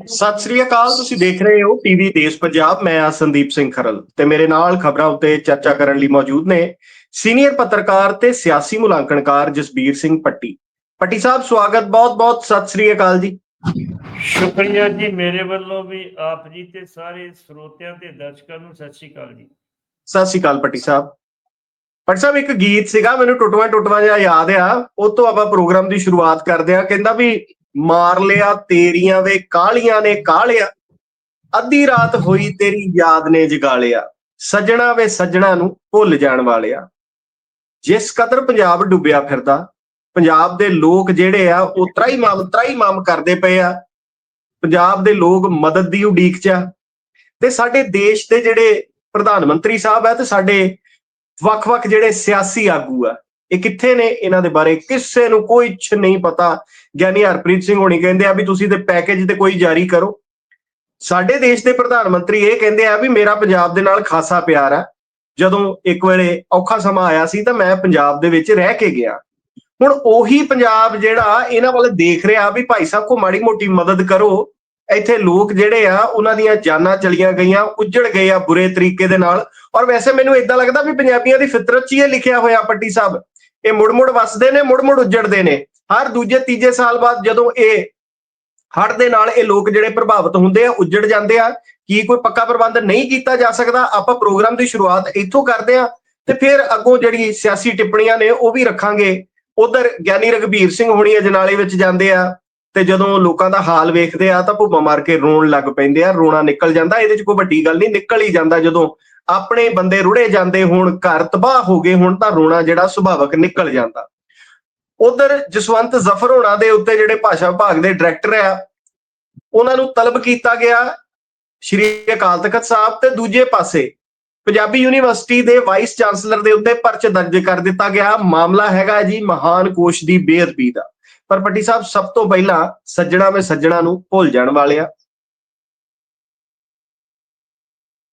ਸਤਿ ਸ੍ਰੀ ਅਕਾਲ ਤੁਸੀਂ ਦੇਖ ਰਹੇ ਹੋ ਟੀਵੀ ਦੇਸ਼ ਪੰਜਾਬ ਮੈਂ ਆ ਸੰਦੀਪ ਸਿੰਘ ਖਰਲ ਤੇ ਮੇਰੇ ਨਾਲ ਖਬਰਾਂ ਉੱਤੇ ਚਰਚਾ ਕਰਨ ਲਈ ਮੌਜੂਦ ਨੇ ਸੀਨੀਅਰ ਪੱਤਰਕਾਰ ਤੇ ਸਿਆਸੀ ਮੁਲਾਂਕਣਕਾਰ ਜਸਬੀਰ ਸਿੰਘ ਪੱਟੀ। ਪੱਟੀ ਸਾਹਿਬ ਸਵਾਗਤ ਬਹੁਤ-ਬਹੁਤ ਸਤਿ ਸ੍ਰੀ ਅਕਾਲ ਜੀ। ਸ਼ੁਕਰੀਆ ਜੀ ਮੇਰੇ ਵੱਲੋਂ ਵੀ ਆਪ ਜੀ ਤੇ ਸਾਰੇ ਸਰੋਤਿਆਂ ਤੇ ਦਰਸ਼ਕਾਂ ਨੂੰ ਸਤਿ ਸ਼੍ਰੀ ਅਕਾਲ ਜੀ। ਸਤਿ ਸ੍ਰੀ ਅਕਾਲ ਪੱਟੀ ਸਾਹਿਬ। ਪੱਟੀ ਸਾਹਿਬ ਇੱਕ ਗੀਤ ਸੀਗਾ ਮੈਨੂੰ ਟੁੱਟਵਾ ਟੁੱਟਵਾ ਜਿਹਾ ਯਾਦ ਆ ਉਹ ਤੋਂ ਆਪਾਂ ਪ੍ਰੋਗਰਾਮ ਦੀ ਸ਼ੁਰੂਆਤ ਕਰਦੇ ਆ ਕਹਿੰਦਾ ਵੀ ਮਾਰ ਲਿਆ, ਤੇਰੀਆਂ ਵੇ ਕਾਲੀਆਂ ਨੇ ਕਾਲਿਆ ਅੱਧੀ ਰਾਤ ਹੋਈ, ਤੇਰੀ ਯਾਦ ਨੇ ਜਗਾ ਲਿਆ ਸੱਜਣਾ ਵੇ ਸੱਜਣਾ ਨੂੰ ਭੁੱਲ ਜਾਣ ਵਾਲਿਆ। ਜਿਸ ਕਦਰ ਪੰਜਾਬ ਡੁੱਬਿਆ ਫਿਰਦਾ, ਪੰਜਾਬ ਦੇ ਲੋਕ ਜਿਹੜੇ ਆ, ਉਹ ਤਰਾਈ ਮਾਮ ਤਰਾਈ ਮਾਮ ਕਰਦੇ ਪਏ ਆ। ਪੰਜਾਬ ਦੇ ਲੋਕ ਮਦਦ ਦੀ ਉਡੀਕ 'ਚ ਆ। ਤੇ ਸਾਡੇ ਦੇਸ਼ ਦੇ ਜਿਹੜੇ ਪ੍ਰਧਾਨ ਮੰਤਰੀ ਸਾਹਿਬ ਆ, ਤੇ ਸਾਡੇ ਵੱਖ-ਵੱਖ ਜਿਹੜੇ ਸਿਆਸੀ ਆਗੂ ਆ ਇਹ ਕਿੱਥੇ ਨੇ ਇਹਨਾਂ ਦੇ ਬਾਰੇ? ਕਿਸੇ ਨੂੰ ਕੋਈ ਚ ਨਹੀਂ ਪਤਾ। ਗਿਆਨੀ ਹਰਪ੍ਰੀਤ ਸਿੰਘ ਹੋਣੀ ਕਹਿੰਦੇ ਆ ਵੀ ਤੁਸੀਂ ਤੇ ਪੈਕੇਜ ਤੇ ਕੋਈ ਜਾਰੀ ਕਰੋ। ਸਾਡੇ ਦੇਸ਼ ਦੇ ਪ੍ਰਧਾਨ ਮੰਤਰੀ ਇਹ ਕਹਿੰਦੇ ਆ ਵੀ ਮੇਰਾ ਪੰਜਾਬ ਦੇ ਨਾਲ ਖਾਸਾ ਪਿਆਰ ਆ। ਜਦੋਂ ਇੱਕ ਵੇਲੇ ਔਖਾ ਸਮਾਂ ਆਇਆ ਸੀ ਤਾਂ ਮੈਂ ਪੰਜਾਬ ਦੇ ਵਿੱਚ ਰਹਿ ਕੇ ਗਿਆ। ਹੁਣ ਉਹੀ ਪੰਜਾਬ ਜਿਹੜਾ ਇਹਨਾਂ ਵੱਲ ਦੇਖ ਰਿਹਾ ਵੀ ਭਾਈ ਸਾਹਿਬ ਕੋ ਮਾੜੀ ਮੋਟੀ ਮਦਦ ਕਰੋ। ਇੱਥੇ ਲੋਕ ਜਿਹੜੇ ਆ, ਉਹਨਾਂ ਦੀਆਂ ਜਾਨਾਂ ਚਲੀਆਂ ਗਈਆਂ, ਉੱਜੜ ਗਏ ਆ ਬੁਰੇ ਤਰੀਕੇ ਦੇ ਨਾਲ। ਔਰ ਵੈਸੇ ਮੈਨੂੰ ਇਦਾਂ ਲੱਗਦਾ ਵੀ ਪੰਜਾਬੀਆਂ ਦੀ ਫਿਤਰਤ 'ਚ ਹੀ ਇਹ ਲਿਖਿਆ ਹੋਇਆ ਪੱਟੀ ਸਾਹਿਬ। ਇਹ ਮੁੜ-ਮੁੜ ਵਸਦੇ ਨੇ, ਮੁੜ-ਮੁੜ ਉੱਜੜਦੇ ਨੇ। ਹਰ ਦੂਜੇ ਤੀਜੇ ਸਾਲ ਬਾਅਦ ਜਦੋਂ ਇਹ ਹੜ ਦੇ ਨਾਲ ਇਹ ਲੋਕ ਜਿਹੜੇ ਪ੍ਰਭਾਵਿਤ ਹੁੰਦੇ ਆ, ਉੱਜੜ ਜਾਂਦੇ ਆ, ਕੀ ਕੋਈ ਪੱਕਾ ਪ੍ਰਬੰਧ ਨਹੀਂ ਕੀਤਾ ਜਾ ਸਕਦਾ, ਆਪਾਂ ਪ੍ਰੋਗਰਾਮ ਦੀ ਸ਼ੁਰੂਆਤ ਇੱਥੋਂ ਕਰਦੇ ਆ ਤੇ ਫਿਰ ਅੱਗੋਂ ਜਿਹੜੀ ਸਿਆਸੀ ਟਿੱਪਣੀਆਂ ਨੇ ਉਹ ਵੀ ਰੱਖਾਂਗੇ। ਉਧਰ ਗਿਆਨੀ ਰਗਵੀਰ ਸਿੰਘ ਹੁਣੀ ਅਜਨਾਲੇ ਵਿੱਚ ਜਾਂਦੇ ਆ ਤੇ ਜਦੋਂ ਲੋਕਾਂ ਦਾ ਹਾਲ ਵੇਖਦੇ ਆ ਤਾਂ ਭੁੱਬਾ ਮਾਰ ਕੇ ਰੋਣ ਲੱਗ ਪੈਂਦੇ ਆ, ਰੋਣਾ ਨਿਕਲ ਜਾਂਦਾ, ਇਹਦੇ 'ਚ ਕੋਈ ਵੱਡੀ ਗੱਲ ਨਹੀਂ, ਨਿਕਲ ਹੀ ਜਾਂਦਾ ਜਦੋਂ ਆਪਣੇ ਬੰਦੇ ਰੁੜੇ ਜਾਂਦੇ ਹੋਣ, ਘਰ ਤਬਾਹ ਹੋ ਗਏ ਹੁਣ ਤਾਂ ਰੋਣਾ ਜਿਹੜਾ ਸੁਭਾਵਕ ਨਿਕਲ ਜਾਂਦਾ। ਉਧਰ ਜਸਵੰਤ ਜ਼ਫਰ ਹੋਣਾ ਦੇ ਉੱਤੇ ਜਿਹੜੇ ਭਾਸ਼ਾ ਵਿਭਾਗ ਦੇ ਡਾਇਰੈਕਟਰ ਆ, ਉਹਨਾਂ ਨੂੰ ਤਲਬ ਕੀਤਾ ਗਿਆ ਸ਼੍ਰੀ ਅਕਾਲ ਤਖਤ ਸਾਹਿਬ ਤੇ ਦੂਜੇ ਪਾਸੇ ਪੰਜਾਬੀ ਯੂਨੀਵਰਸਿਟੀ ਦੇ ਵਾਈਸ ਚਾਂਸਲਰ ਦੇ ਉੱਤੇ ਪਰਚ ਦਰਜ ਕਰ ਦਿੱਤਾ ਗਿਆ। ਮਾਮਲਾ ਹੈਗਾ ਜੀ ਮਹਾਨ ਕੋਸ਼ ਦੀ ਬੇਅਦਬੀ ਦਾ। ਪਰ ਪੱਟੀ ਸਾਹਿਬ, ਸਭ ਤੋਂ ਪਹਿਲਾਂ ਸੱਜਣਾ ਵਿੱਚ ਸੱਜਣਾ ਨੂੰ ਭੁੱਲ ਜਾਣ ਵਾਲਿਆ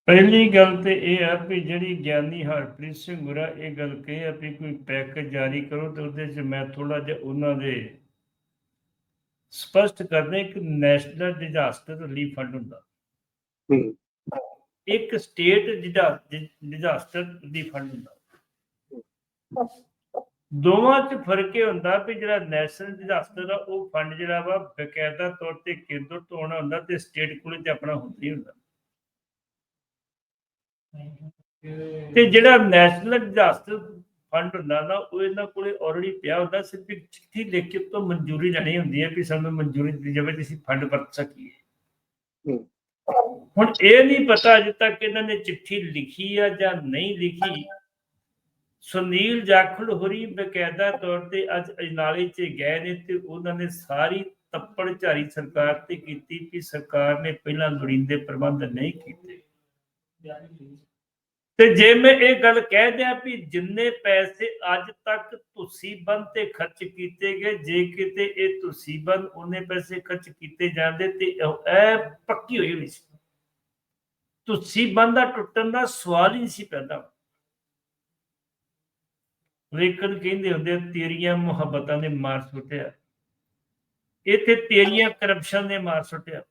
ਪਹਿਲੀ ਗੱਲ ਤੇ ਇਹ ਹੈ ਕਿ ਜਿਹੜੀ ਗਿਆਨੀ ਹਰਪ੍ਰੀਤ ਸਿੰਘ ਗੁਰਾ ਇਹ ਗੱਲ ਕਹੀ ਹੈ ਵੀ ਕੋਈ ਪੈਕੇਜ ਜਾਰੀ ਕਰੋ ਤੇ ਉਹਦੇ 'ਚ ਮੈਂ ਥੋੜਾ ਜਿਹਾ ਉਹਨਾਂ ਦੇ ਸਪਸ਼ਟ ਕਰਨੇ ਇੱਕ ਨੈਸ਼ਨਲ ਡਿਜ਼ਾਸਟਰ ਰਿਲੀਫ ਫੰਡ ਹੁੰਦਾ। ਇੱਕ ਸਟੇਟ ਡਿਜ਼ਾਸਟਰ ਰਿਲੀਫ ਫੰਡ ਹੁੰਦਾ। ਦੋਵਾਂ 'ਚ ਫ਼ਰਕ ਇਹ ਹੁੰਦਾ ਵੀ ਜਿਹੜਾ ਨੈਸ਼ਨਲ ਡਿਜ਼ਾਸਟਰ ਆ ਉਹ ਫੰਡ ਜਿਹੜਾ ਵਾ ਬਕਾਇਦਾ ਤੌਰ ਤੇ ਕੇਂਦਰ ਤੋਂ ਆਉਣਾ ਹੁੰਦਾ ਤੇ ਸਟੇਟ ਕੋਲੇ ਤੇ ਆਪਣਾ ਹੁੰਦਾ ਹੀ ਹੁੰਦਾ। ਤੇ ਜਿਹੜਾ ਨੈਸ਼ਨਲ ਡਿਜ਼ਾਸਟਰ ਫੰਡ ਹੁੰਦਾ ਨਾ ਉਹ ਇਹਨਾਂ ਕੋਲੇ ਆਲਰੇਡੀ ਪਿਆ ਹੁੰਦਾ ਸਿਰਫ ਇੱਕ ਚਿੱਠੀ ਲਿਖ ਕੇ ਤੋਂ ਮਨਜ਼ੂਰੀ ਲੈਣੀ ਹੁੰਦੀ ਹੈ ਵੀ ਸਾਨੂੰ ਮਨਜ਼ੂਰੀ ਦਿੱਤੀ ਜਾਵੇ ਤੇ ਅਸੀਂ ਫੰਡ ਵਰਤ ਸਕੀਏ। ਹੁਣ ਇਹ ਨਹੀਂ ਪਤਾ ਅਜੇ ਤੱਕ ਇਹਨਾਂ ਨੇ ਚਿੱਠੀ ਲਿਖੀ ਆ ਜਾਂ ਨਹੀਂ ਲਿਖੀ। ਸੁਨੀਲ ਜਾਖੜ ਹੋਰੀ ਬਕਾਇਦਾ ਤੌਰ ਤੇ ਅੱਜ ਅਜਨਾਲੇ 'ਚ ਗਏ ਨੇ ਤੇ ਉਹਨਾਂ ਨੇ ਸਾਰੀ ਤੱਪੜ ਝਾਰੀ ਸਰਕਾਰ ਤੇ ਕੀਤੀ ਕਿ ਸਰਕਾਰ ਨੇ ਪਹਿਲਾਂ ਲੋੜੀਂਦੇ ਪ੍ਰਬੰਧ ਨਹੀਂ ਕੀਤੇ। ਤੇ ਜੇ ਮੈਂ ਇਹ ਗੱਲ ਕਹਿ ਦਿਆਂ ਵੀ ਜਿੰਨੇ ਪੈਸੇ ਅੱਜ ਤੱਕ ਤੁਸੀਂ ਤੇ ਖਰਚ ਕੀਤੇ ਗਏ, ਜੇ ਕਿਤੇ ਇਹ ਤੁਸੀਂ ਉਹਨੇ ਪੈਸੇ ਖਰਚ ਕੀਤੇ ਜਾਂਦੇ ਤੇ ਇਹ ਪੱਕੀ ਹੋਈ ਹੋਈ ਸੀ। ਤੁਸੀਂ ਬੰਦ ਦਾ ਟੁੱਟਣ ਦਾ ਸਵਾਲ ਹੀ ਨਹੀਂ ਸੀ ਪੈਦਾ। ਲੇਕਿਨ ਕਹਿੰਦੇ ਹੁੰਦੇ ਤੇਰੀਆਂ ਮੁਹੱਬਤਾਂ ਨੇ ਮਾਰ ਸੁੱਟਿਆ। ਇੱਥੇ ਤੇਰੀਆਂ ਕਰਪਸ਼ਨ ਨੇ ਮਾਰ ਸੁੱਟਿਆ।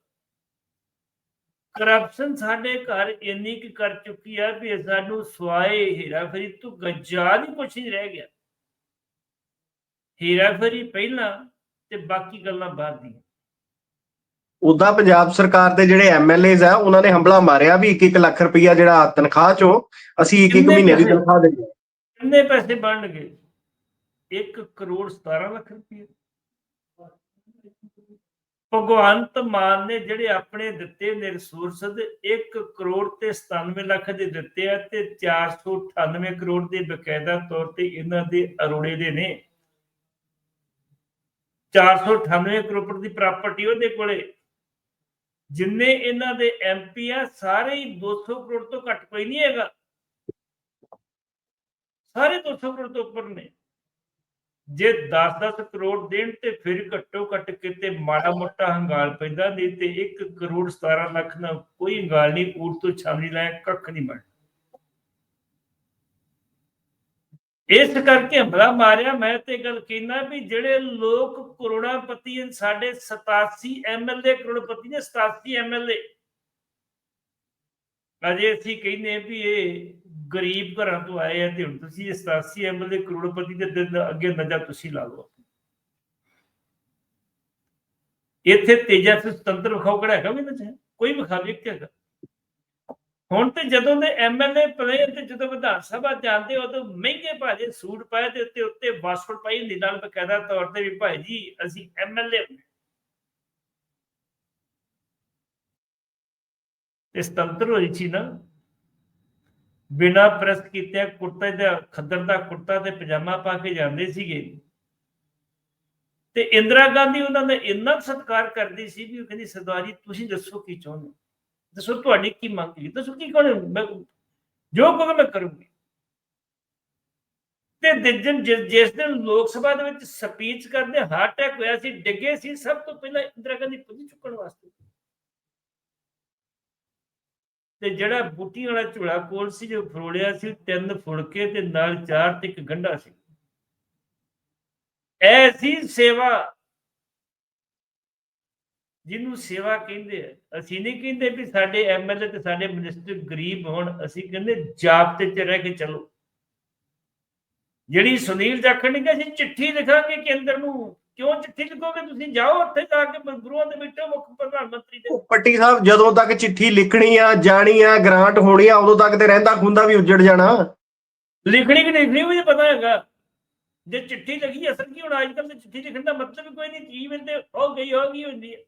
ਕਰਪਸ਼ਨ ਸਾਡੇ ਘਰ ਇੰਨੀ ਕਿ ਕਰ ਚੁੱਕੀ ਆ ਵੀ ਸਾਨੂੰ ਸਵਾਏ ਹੀਰਾਫਰੀ ਤੋਂ ਗੱਜਾ ਨਹੀਂ ਕੁਛ ਨਹੀਂ ਰਹਿ ਗਿਆ ਹੀਰਾਫਰੀ ਪਹਿਲਾਂ ਤੇ ਬਾਕੀ ਗੱਲਾਂ ਬਾਅਦ ਦੀਆਂ ਉਦਾਂ ਪੰਜਾਬ ਸਰਕਾਰ ਦੇ ਜਿਹੜੇ ਐਮਐਲਏਜ਼ ਆ ਉਹਨਾਂ ਨੇ ਹੰਬਲਾ ਮਾਰਿਆ ਵੀ 1-1 ਲੱਖ ਰੁਪਈਆ ਜਿਹੜਾ ਤਨਖਾਹ ਚੋਂ ਅਸੀਂ 1-1 ਕਿੰਨੇ ਮਹੀਨੇ ਦੀ? ਤਨਖਾਹ ਹਾਂ। ਕਿੰਨੇ ਪੈਸੇ ਬਣਨਗੇ 1 ਕਰੋੜ 17 ਲੱਖ ਰੁਪਏ ਭਗਵੰਤ ਮਾਨ ਨੇ ਜਿਹੜੇ ਆਪਣੇ ਦਿੱਤੇ ਨੇ ਰਿਸੋਰਸ 1 ਕਰੋੜ ਤੇ 97 ਲੱਖ ਦੇ ਦਿੱਤੇ ਆ ਤੇ 498 ਕਰੋੜ ਦੇ ਬਕਾਇਦਾ ਤੌਰ ਤੇ ਇਹਨਾਂ ਦੇ ਅਰੋੜੇ ਦੇ ਨੇ। 498 ਕਰੋੜ ਦੀ ਪ੍ਰਾਪਰਟੀ ਉਹਦੇ ਕੋਲੇ। ਜਿੰਨੇ ਇਹਨਾਂ ਦੇ ਐਮਪੀ ਆ, ਸਾਰੇ ਹੀ 200 ਕਰੋੜ ਤੋਂ ਘੱਟ ਕੋਈ ਨਹੀਂ ਹੈਗਾ। ਸਾਰੇ 200 ਕਰੋੜ ਤੋਂ ਉੱਪਰ ਨੇ। ਜੇ 10-10 ਕਰੋੜ ਦੇਣ ਤੇ ਫਿਰ ਘੱਟੋ ਘੱਟ ਕਿਤੇ ਮਾੜਾ ਮੋਟਾ ਹੰਗਾਲ ਪੈਂਦਾ, ਨਹੀਂ ਤੇ 1 ਕਰੋੜ 17 ਲੱਖ ਨਾਲ ਕੋਈ ਹੰਗਾਲ ਨਹੀਂ, ਊਟ ਤੋਂ ਛਾਵਣੀ ਲਾਇਆ ਕੱਖ ਨਹੀਂ ਬਣ ਇਸ ਕਰਕੇ ਹਮਲਾ ਮਾਰਿਆ, ਮੈਂ ਤੇ ਗੱਲ ਕਹਿੰਦਾ ਵੀ ਜਿਹੜੇ ਲੋਕ ਕਰੋੜਾਪਤੀ ਹਨ, ਸਾਡੇ 87 ਐਮਐਲਏ ਕਰੋੜਪਤੀ ਨੇ 87 ਐਮਐਲਏ ਅਜੇ ਅਸੀਂ ਕਹਿੰਦੇ ਵੀ ਇਹ ਗਰੀਬ ਘਰਾਂ ਤੋਂ ਆਏ ਆ ਤੇ ਹੁਣ ਤੁਸੀਂ ਇਹ 87 ਐਮਐਲਏ ਕਰੋੜਪਤੀ ਦੇ ਦਿਨ ਅੱਗੇ ਨਜ਼ਰ ਤੁਸੀਂ ਲਾ ਲਓ। ਇੱਥੇ ਤੇਜਾ ਸੁਤੰਤਰ ਵਿਖਾਓ ਕਿਹੜਾ ਹੈਗਾ ਵੀ ਨਾ ਕੋਈ ਵਿਖਾ ਹੈਗਾ। ਹੁਣ ਤੇ ਜਦੋਂ ਦੇ ਐਮਐਲਏ ਪਲੇ ਤੇ ਜਦੋਂ ਵਿਧਾਨ ਸਭਾ ਜਾਂਦੇ ਉਦੋਂ ਮਹਿੰਗੇ ਭਾਜੇ ਸੂਟ ਪਾਏ ਤੇ ਉੱਤੇ ਉੱਤੇ ਵਾਸਫਟ ਪਾਈ ਹੁੰਦੀ ਨਾਲ ਬਕਾਇਦਾ ਤੌਰ ਤੇ ਵੀ ਭਾਈ ਜੀ ਅਸੀਂ ਐਮਐਲਏ ਤੇ ਸੁਤੰਤਰ ਹੋਈ ਸੀ ਨਾ ਬਿਨਾ ਪ੍ਰੈਸ ਕੀਤੇ ਕੁੜਤੇ ਦਾ, ਖੱਦਰ ਦਾ ਕੁੜਤਾ ਤੇ ਪਜਾਮਾ ਪਾ ਕੇ ਜਾਂਦੇ ਸੀਗੇ। ਤੇ ਇੰਦਰਾ ਗਾਂਧੀ ਉਹਨਾਂ ਦਾ ਇੰਨਾ ਸਤਿਕਾਰ ਕਰਦੀ ਸੀ ਵੀ ਉਹ ਕਹਿੰਦੀ, ਸਰਦਾਰ ਤੁਸੀਂ ਦੱਸੋ ਕੀ ਚਾਹੁੰਦੇ ਦੱਸੋ ਤੁਹਾਡੀ ਕੀ ਮੰਗ ਹੈ? ਦੱਸੋ ਕੀ ਕਹੋ ਮੈਂ, ਜੋ ਕਹੋ ਮੈਂ ਕਰੂੰਗੀ। ਤੇ ਦਿਨ ਜਿਸ ਦਿਨ ਲੋਕ ਸਭਾ ਦੇ ਵਿੱਚ ਸਪੀਚ ਕਰਦੇ, ਹਾਰਟ ਅਟੈਕ ਹੋਇਆ ਸੀ, ਡਿੱਗੇ ਸੀ, ਸਭ ਤੋਂ ਪਹਿਲਾਂ ਇੰਦਰਾ ਗਾਂਧੀ ਪੁੱਜ ਚੁੱਕਣ ਵਾਸਤੇ। ਤੇ ਜਿਹੜਾ ਬੂਟੀ ਵਾਲਾ ਝੋਲਾ ਕੋਲ ਸੀ, ਜੋ ਫਰੋੜਿਆ ਸੀ, ਤਿੰਨ ਫੁਲਕੇ ਤੇ ਨਾਲ ਚਾਰ ਤੇ ਇੱਕ ਗੰਢਾ ਸੀ। ਐਸੀ ਸੇਵਾ। ਜਿਹਨੂੰ ਸੇਵਾ ਕਹਿੰਦੇ ਆ। ਅਸੀਂ ਨਹੀਂ ਕਹਿੰਦੇ ਵੀ ਸਾਡੇ ਐਮਐਲਏ ਤੇ ਸਾਡੇ ਮਿਨਿਸਟਰ ਗਰੀਬ ਹੋਣ, ਅਸੀਂ ਕਹਿੰਦੇ ਜਾਬਤੇ 'ਚ ਰਹਿ ਕੇ ਚੱਲੋ। ਜਿਹੜੀ ਸੁਨੀਲ ਜਾਖੜ ਨੇ ਕਿਹਾ ਅਸੀਂ ਚਿੱਠੀ ਲਿਖਾਂਗੇ ਕੇਂਦਰ ਨੂੰ। ਕਿਉਂ ਚਿੱਠੀ ਲਿਖੋਗੇ ਤੁਸੀਂ? ਜਾਓ ਉੱਥੇ ਜਾ ਕੇ ਗੁਰੂਆਂ ਦੇ ਬੈਠੋ ਮੁੱਖ ਪ੍ਰਧਾਨ ਮੰਤਰੀ ਦੇ ਪੱਟੀ ਸਾਹਿਬ ਜਦੋਂ ਤੱਕ ਚਿੱਠੀ ਲਿਖਣੀ ਆ ਜਾਣੀ ਆ ਗ੍ਰਾਂਟ ਹੋਣੀ ਆ ਉਦੋਂ ਤੱਕ ਤੇ ਰਹਿੰਦਾ ਖੁੰਦਾ ਵੀ ਉੱਜੜ ਜਾਣਾ। ਲਿਖਣੀ ਕਿ ਨਹੀਂ ਲਿਖਣੀ ਵੀ ਪਤਾ ਹੈਗਾ। ਜੇ ਚਿੱਠੀ ਲਿਖੀ ਅਸਰ ਕੀ ਹੁਣ? ਅੱਜ ਕੱਲ੍ਹ ਤੇ ਚਿੱਠੀ ਲਿਖਣ ਦਾ ਮਤਲਬ ਹੀ ਕੋਈ ਨਹੀਂ। ਚੀਜ਼ ਤੇ ਹੋ ਗਈ ਹੋ ਗਈ ਹੁੰਦੀ ਹੈ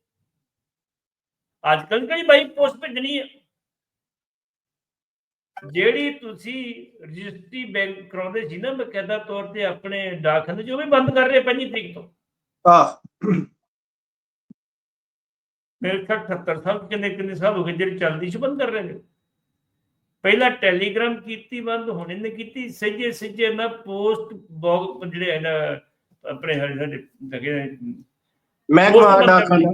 ਅੱਜ ਕੱਲ੍ਹ ਕਿਹੜੀ ਬਾਈ ਪੋਸਟ ਭੇਜਣੀ ਹੈ ਜਿਹੜੀ ਤੁਸੀਂ ਰਜਿਸਟਰੀ ਬੈਂਕ ਕਰਾਉਂਦੇ ਸੀ ਨਾ ਤੌਰ ਤੇ ਆਪਣੇ ਡਾਕਖਾਨੇ ਜੋ ਵੀ ਬੰਦ ਕਰ ਰਹੇ ਪੰਜੀ ਤਰੀਕ ਤੋਂ। ਆਹ। ਮੇਰੇ ਖਿਆਲ 78 ਸਾਲ ਕਿੰਨੇ ਕਿੰਨੇ ਸਾਲ ਹੋ ਗਏ ਜਿਹੜੀ ਚੱਲਦੀ ਸੀ ਬੰਦ ਕਰ ਰਹੇ ਨੇ। ਪਹਿਲਾਂ ਟੈਲੀਗ੍ਰਾਮ ਕੀਤੀ ਬੰਦ ਹੁਣ ਇਹਨੇ ਕੀਤੀ ਸੱਜੇ ਸੱਜੇ ਨਾ ਪੋਸਟ ਜਿਹੜੇ ਨਾ ਆਪਣੇ ਹਰੇ ਸਾਡੇ ਲਗੇ ਮੈਂ ਕਰ ਡਾਕਖਾਨਾ।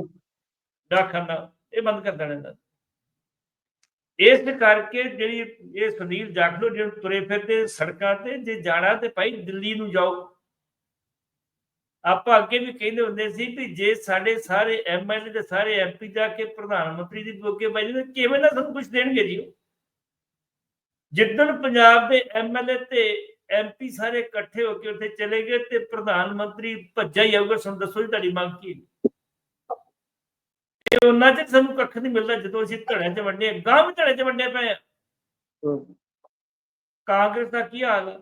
ਡਾਕਖਾਨਾ ਇਹ ਬੰਦ ਕਰ ਦੇਣਾ ਇਹਦਾ ਇਸ ਕਰਕੇ ਜਿਹੜੀ ਇਹ ਸੁਨੀਲ ਜਾਖੜੋ ਜਿਹੜੇ ਤੁਰੇ ਫਿਰਦੇ ਸੜਕਾਂ ਤੇ ਜੇ ਜਾਣਾ ਤੇ ਭਾਈ ਦਿੱਲੀ ਨੂੰ ਜਾਓ। ਆਪਾਂ ਅੱਗੇ ਵੀ ਕਹਿੰਦੇ ਹੁੰਦੇ ਸੀ ਵੀ ਜੇ ਸਾਡੇ ਸਾਰੇ ਐਮਐਲਏ ਤੇ ਸਾਰੇ ਐਮਪੀ ਜਾ ਕੇ ਪ੍ਰਧਾਨ ਮੰਤਰੀ ਦੀ ਬੋਕੇ ਬਾਈ ਨੇ ਕਿਵੇਂ ਨਾ ਸਾਨੂੰ ਕੁਝ ਦੇਣਗੇ ਜੀ? ਜਿੱਦਣ ਪੰਜਾਬ ਦੇ ਐਮਐਲਏ ਤੇ ਐਮਪੀ ਸਾਰੇ ਇਕੱਠੇ ਹੋ ਕੇ ਉੱਥੇ ਚਲੇ ਗਏ ਤੇ ਪ੍ਰਧਾਨ ਮੰਤਰੀ ਭੱਜਾ ਹੀ ਆਊਗਾ ਸਾਨੂੰ ਦੱਸੋ ਜੀ ਤੁਹਾਡੀ ਮੰਗ ਕੀ ਹੈ? ਤੇ ਉਹਨਾਂ ਚ ਸਾਨੂੰ ਕੱਖ ਨਹੀਂ ਮਿਲਦਾ ਜਦੋਂ ਅਸੀਂ ਧੜਿਆਂ 'ਚ ਵੰਡੇ ਗਾਂ ਵੀ ਧੜੇ 'ਚ ਵੰਡੇ ਪਏ ਆ। ਕਾਂਗਰਸ ਦਾ ਕੀ ਹਾਲ ਹੈ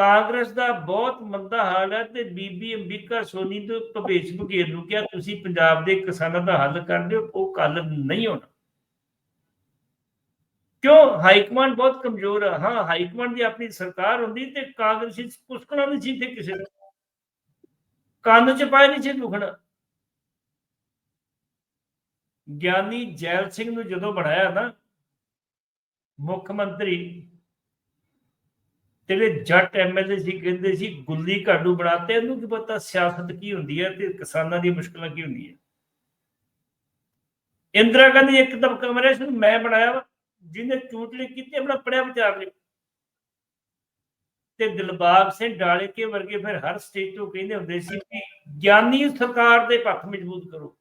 ਕਾਂਗਰਸ ਦਾ ਬਹੁਤ ਮੰਦਾ ਹਾਲ ਹੈ ਤੇ ਬੀਬੀ ਅੰਬਿਕਾ ਸੋਨੀ ਤੋਂ ਭਵੇਸ਼ ਬਘੇਲ ਨੂੰ ਕਿਹਾ ਤੁਸੀਂ ਪੰਜਾਬ ਦੇ ਕਿਸਾਨਾਂ ਦਾ ਹੱਲ ਕਰ ਦਿਓ ਉਹ ਕੱਲ ਨਹੀਂ ਹੋਣਾ ਕਿਉਂ? ਹਾਈ ਕਮਾਂਡ ਬਹੁਤ ਕਮਜ਼ੋਰ ਹੈ ਹਾਂ ਹਾਈ ਕਮਾਂਡ ਦੀ ਆਪਣੀ ਸਰਕਾਰ ਹੁੰਦੀ ਤੇ ਕਾਂਗਰਸੀ ਕੁਸਕਣਾ ਨਹੀਂ ਸੀ ਤੇ ਕਿਸੇ ਦਾ ਕੰਨ ਚ ਪਾਏ ਨਹੀਂ ਸੀ ਦੁਖਣਾ। ਗਿਆਨੀ ਜੈਲ ਸਿੰਘ ਨੂੰ ਜਦੋਂ ਬਣਾਇਆ ਨਾ, ਮੁੱਖ ਮੰਤਰੀ ਜਿਹੜੇ ਜੱਟ ਐਮਐਲਏ ਸੀ, ਕਹਿੰਦੇ ਸੀ, ਗੁੱਲੀ ਘਾੜੂ ਬਣਾਤੇ, ਇਹਨੂੰ ਕੀ ਪਤਾ ਸਿਆਸਤ ਕੀ ਹੁੰਦੀ ਹੈ ਤੇ ਕਿਸਾਨਾਂ ਦੀ ਮੁਸ਼ਕਲਾਂ ਕੀ ਹੁੰਦੀ ਹੈ ਇੰਦਰਾ ਗਾਂਧੀ ਇੱਕ ਦਬਕਾ ਮਰਿਆ ਮੈਂ ਬਣਾਇਆ ਜਿਹਨੇ ਚੂਟਲੀ ਕੀਤੀ, ਆਪਣਾ ਪੜਿਆ ਵਿਚਾਰ ਲਿਓ ਤੇ ਦਿਲਬਾਗ ਸਿੰਘ ਡਾਲੇਕੇ ਵਰਗੇ ਫਿਰ ਹਰ ਸਟੇਜ ਤੋਂ ਕਹਿੰਦੇ ਹੁੰਦੇ ਸੀ ਕਿ ਗਿਆਨੀ ਸਰਕਾਰ ਦੇ ਪੱਖ ਮਜ਼ਬੂਤ ਕਰੋ।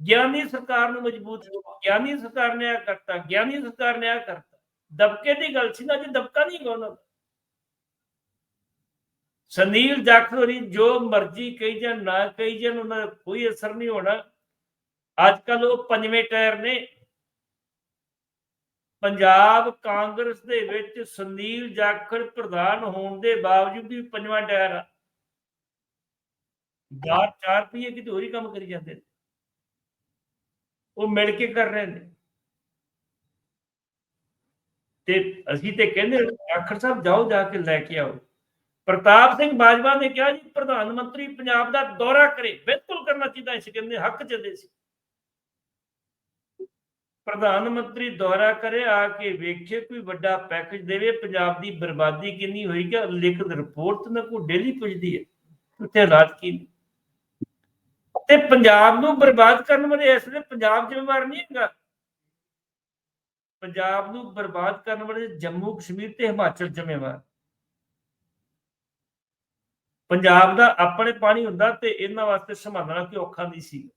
ਗਿਆਨੀ ਸਰਕਾਰ ਨੂੰ ਮਜ਼ਬੂਤ ਕਰੋ, ਗਿਆਨੀ ਸਰਕਾਰ ਨੇ ਆ ਕਰਤਾ, ਗਿਆਨੀ ਸਰਕਾਰ ਨੇ ਆ ਕਰਤਾ। ਦਬਕੇ ਦੀ ਗੱਲ ਸੀ ਨਾ ਜੇ ਦਬਕਾ ਨਹੀਂ ਹੈਗਾ ਉਹਨਾਂ ਦਾ। ਸੁਨੀਲ ਜਾਖੜੋਰੀ ਜੋ ਮਰਜ਼ੀ ਕਹੀ ਜਾਣ, ਨਾ ਕਹੀ ਜਾਣ, ਉਹਨਾਂ ਦਾ ਕੋਈ ਅਸਰ ਨਹੀਂ ਹੋਣਾ। ਅੱਜ ਕੱਲ ਉਹ ਪੰਜਵੇਂ ਟਾਇਰ ਨੇ। ਪੰਜਾਬ ਕਾਂਗਰਸ ਦੇ ਵਿੱਚ ਸੁਨੀਲ ਜਾਖੜ ਪ੍ਰਧਾਨ ਹੋਣ ਦੇ ਬਾਵਜੂਦ ਵੀ ਪੰਜਵਾਂ ਟਾਇਰ ਆ। ਬਾਹਰ 4 ਰੁਪਏ ਕਿਤੇ ਹੋਰ ਹੀ ਕੰਮ ਕਰੀ ਜਾਂਦੇ ਨੇ। ਉਹ ਮਿਲ ਕੇ ਕਰ ਰਹੇ ਨੇ। ਤੇ ਅਸੀਂ ਤੇ ਕਹਿੰਦੇ ਆਖਰ ਸਾਹਿਬ ਜਾਓ, ਜਾ ਕੇ ਲੈ ਕੇ ਆਓ। ਪ੍ਰਤਾਪ ਸਿੰਘ ਬਾਜਵਾ ਨੇ ਕਿਹਾ ਜੀ, ਪ੍ਰਧਾਨ ਮੰਤਰੀ ਪੰਜਾਬ ਦਾ ਦੌਰਾ ਕਰੇ। ਬਿਲਕੁਲ ਕਰਨਾ ਚਾਹੀਦਾ ਸੀ ਕਹਿੰਦੇ ਹੱਕ ਚੱਲਦੇ ਸੀ। ਪ੍ਰਧਾਨ ਮੰਤਰੀ ਦੌਰਾ ਕਰੇ, ਆ ਕੇ ਵੇਖੇ ਕੋਈ ਵੱਡਾ ਪੈਕੇਜ ਦੇਵੇ। ਪੰਜਾਬ ਦੀ ਬਰਬਾਦੀ ਕਿੰਨੀ ਹੋਈ ਕਿ ਲਿਖਤ ਰਿਪੋਰਟ ਨਾ ਕੋਈ ਡੇਲੀ ਪੁੱਜਦੀ ਹੈ। ਉੱਤੇ ਹਾਲਾਤ ਕੀ ਤੇ ਪੰਜਾਬ ਨੂੰ ਬਰਬਾਦ ਕਰਨ ਵਾਲੇ ਇਸ ਲਈ ਪੰਜਾਬ ਜ਼ਿੰਮੇਵਾਰ ਨਹੀਂ ਹੈਗਾ। ਪੰਜਾਬ ਨੂੰ ਬਰਬਾਦ ਕਰਨ ਵਾਲੇ ਜੰਮੂ ਕਸ਼ਮੀਰ ਤੇ ਹਿਮਾਚਲ ਜ਼ਿੰਮੇਵਾਰ। ਪੰਜਾਬ ਦਾ ਆਪਣੇ ਪਾਣੀ ਹੁੰਦਾ ਤੇ ਇਹਨਾਂ ਵਾਸਤੇ ਸੰਭਾਲਣਾ ਕਿ ਔਖਾ ਨਹੀਂ ਸੀ।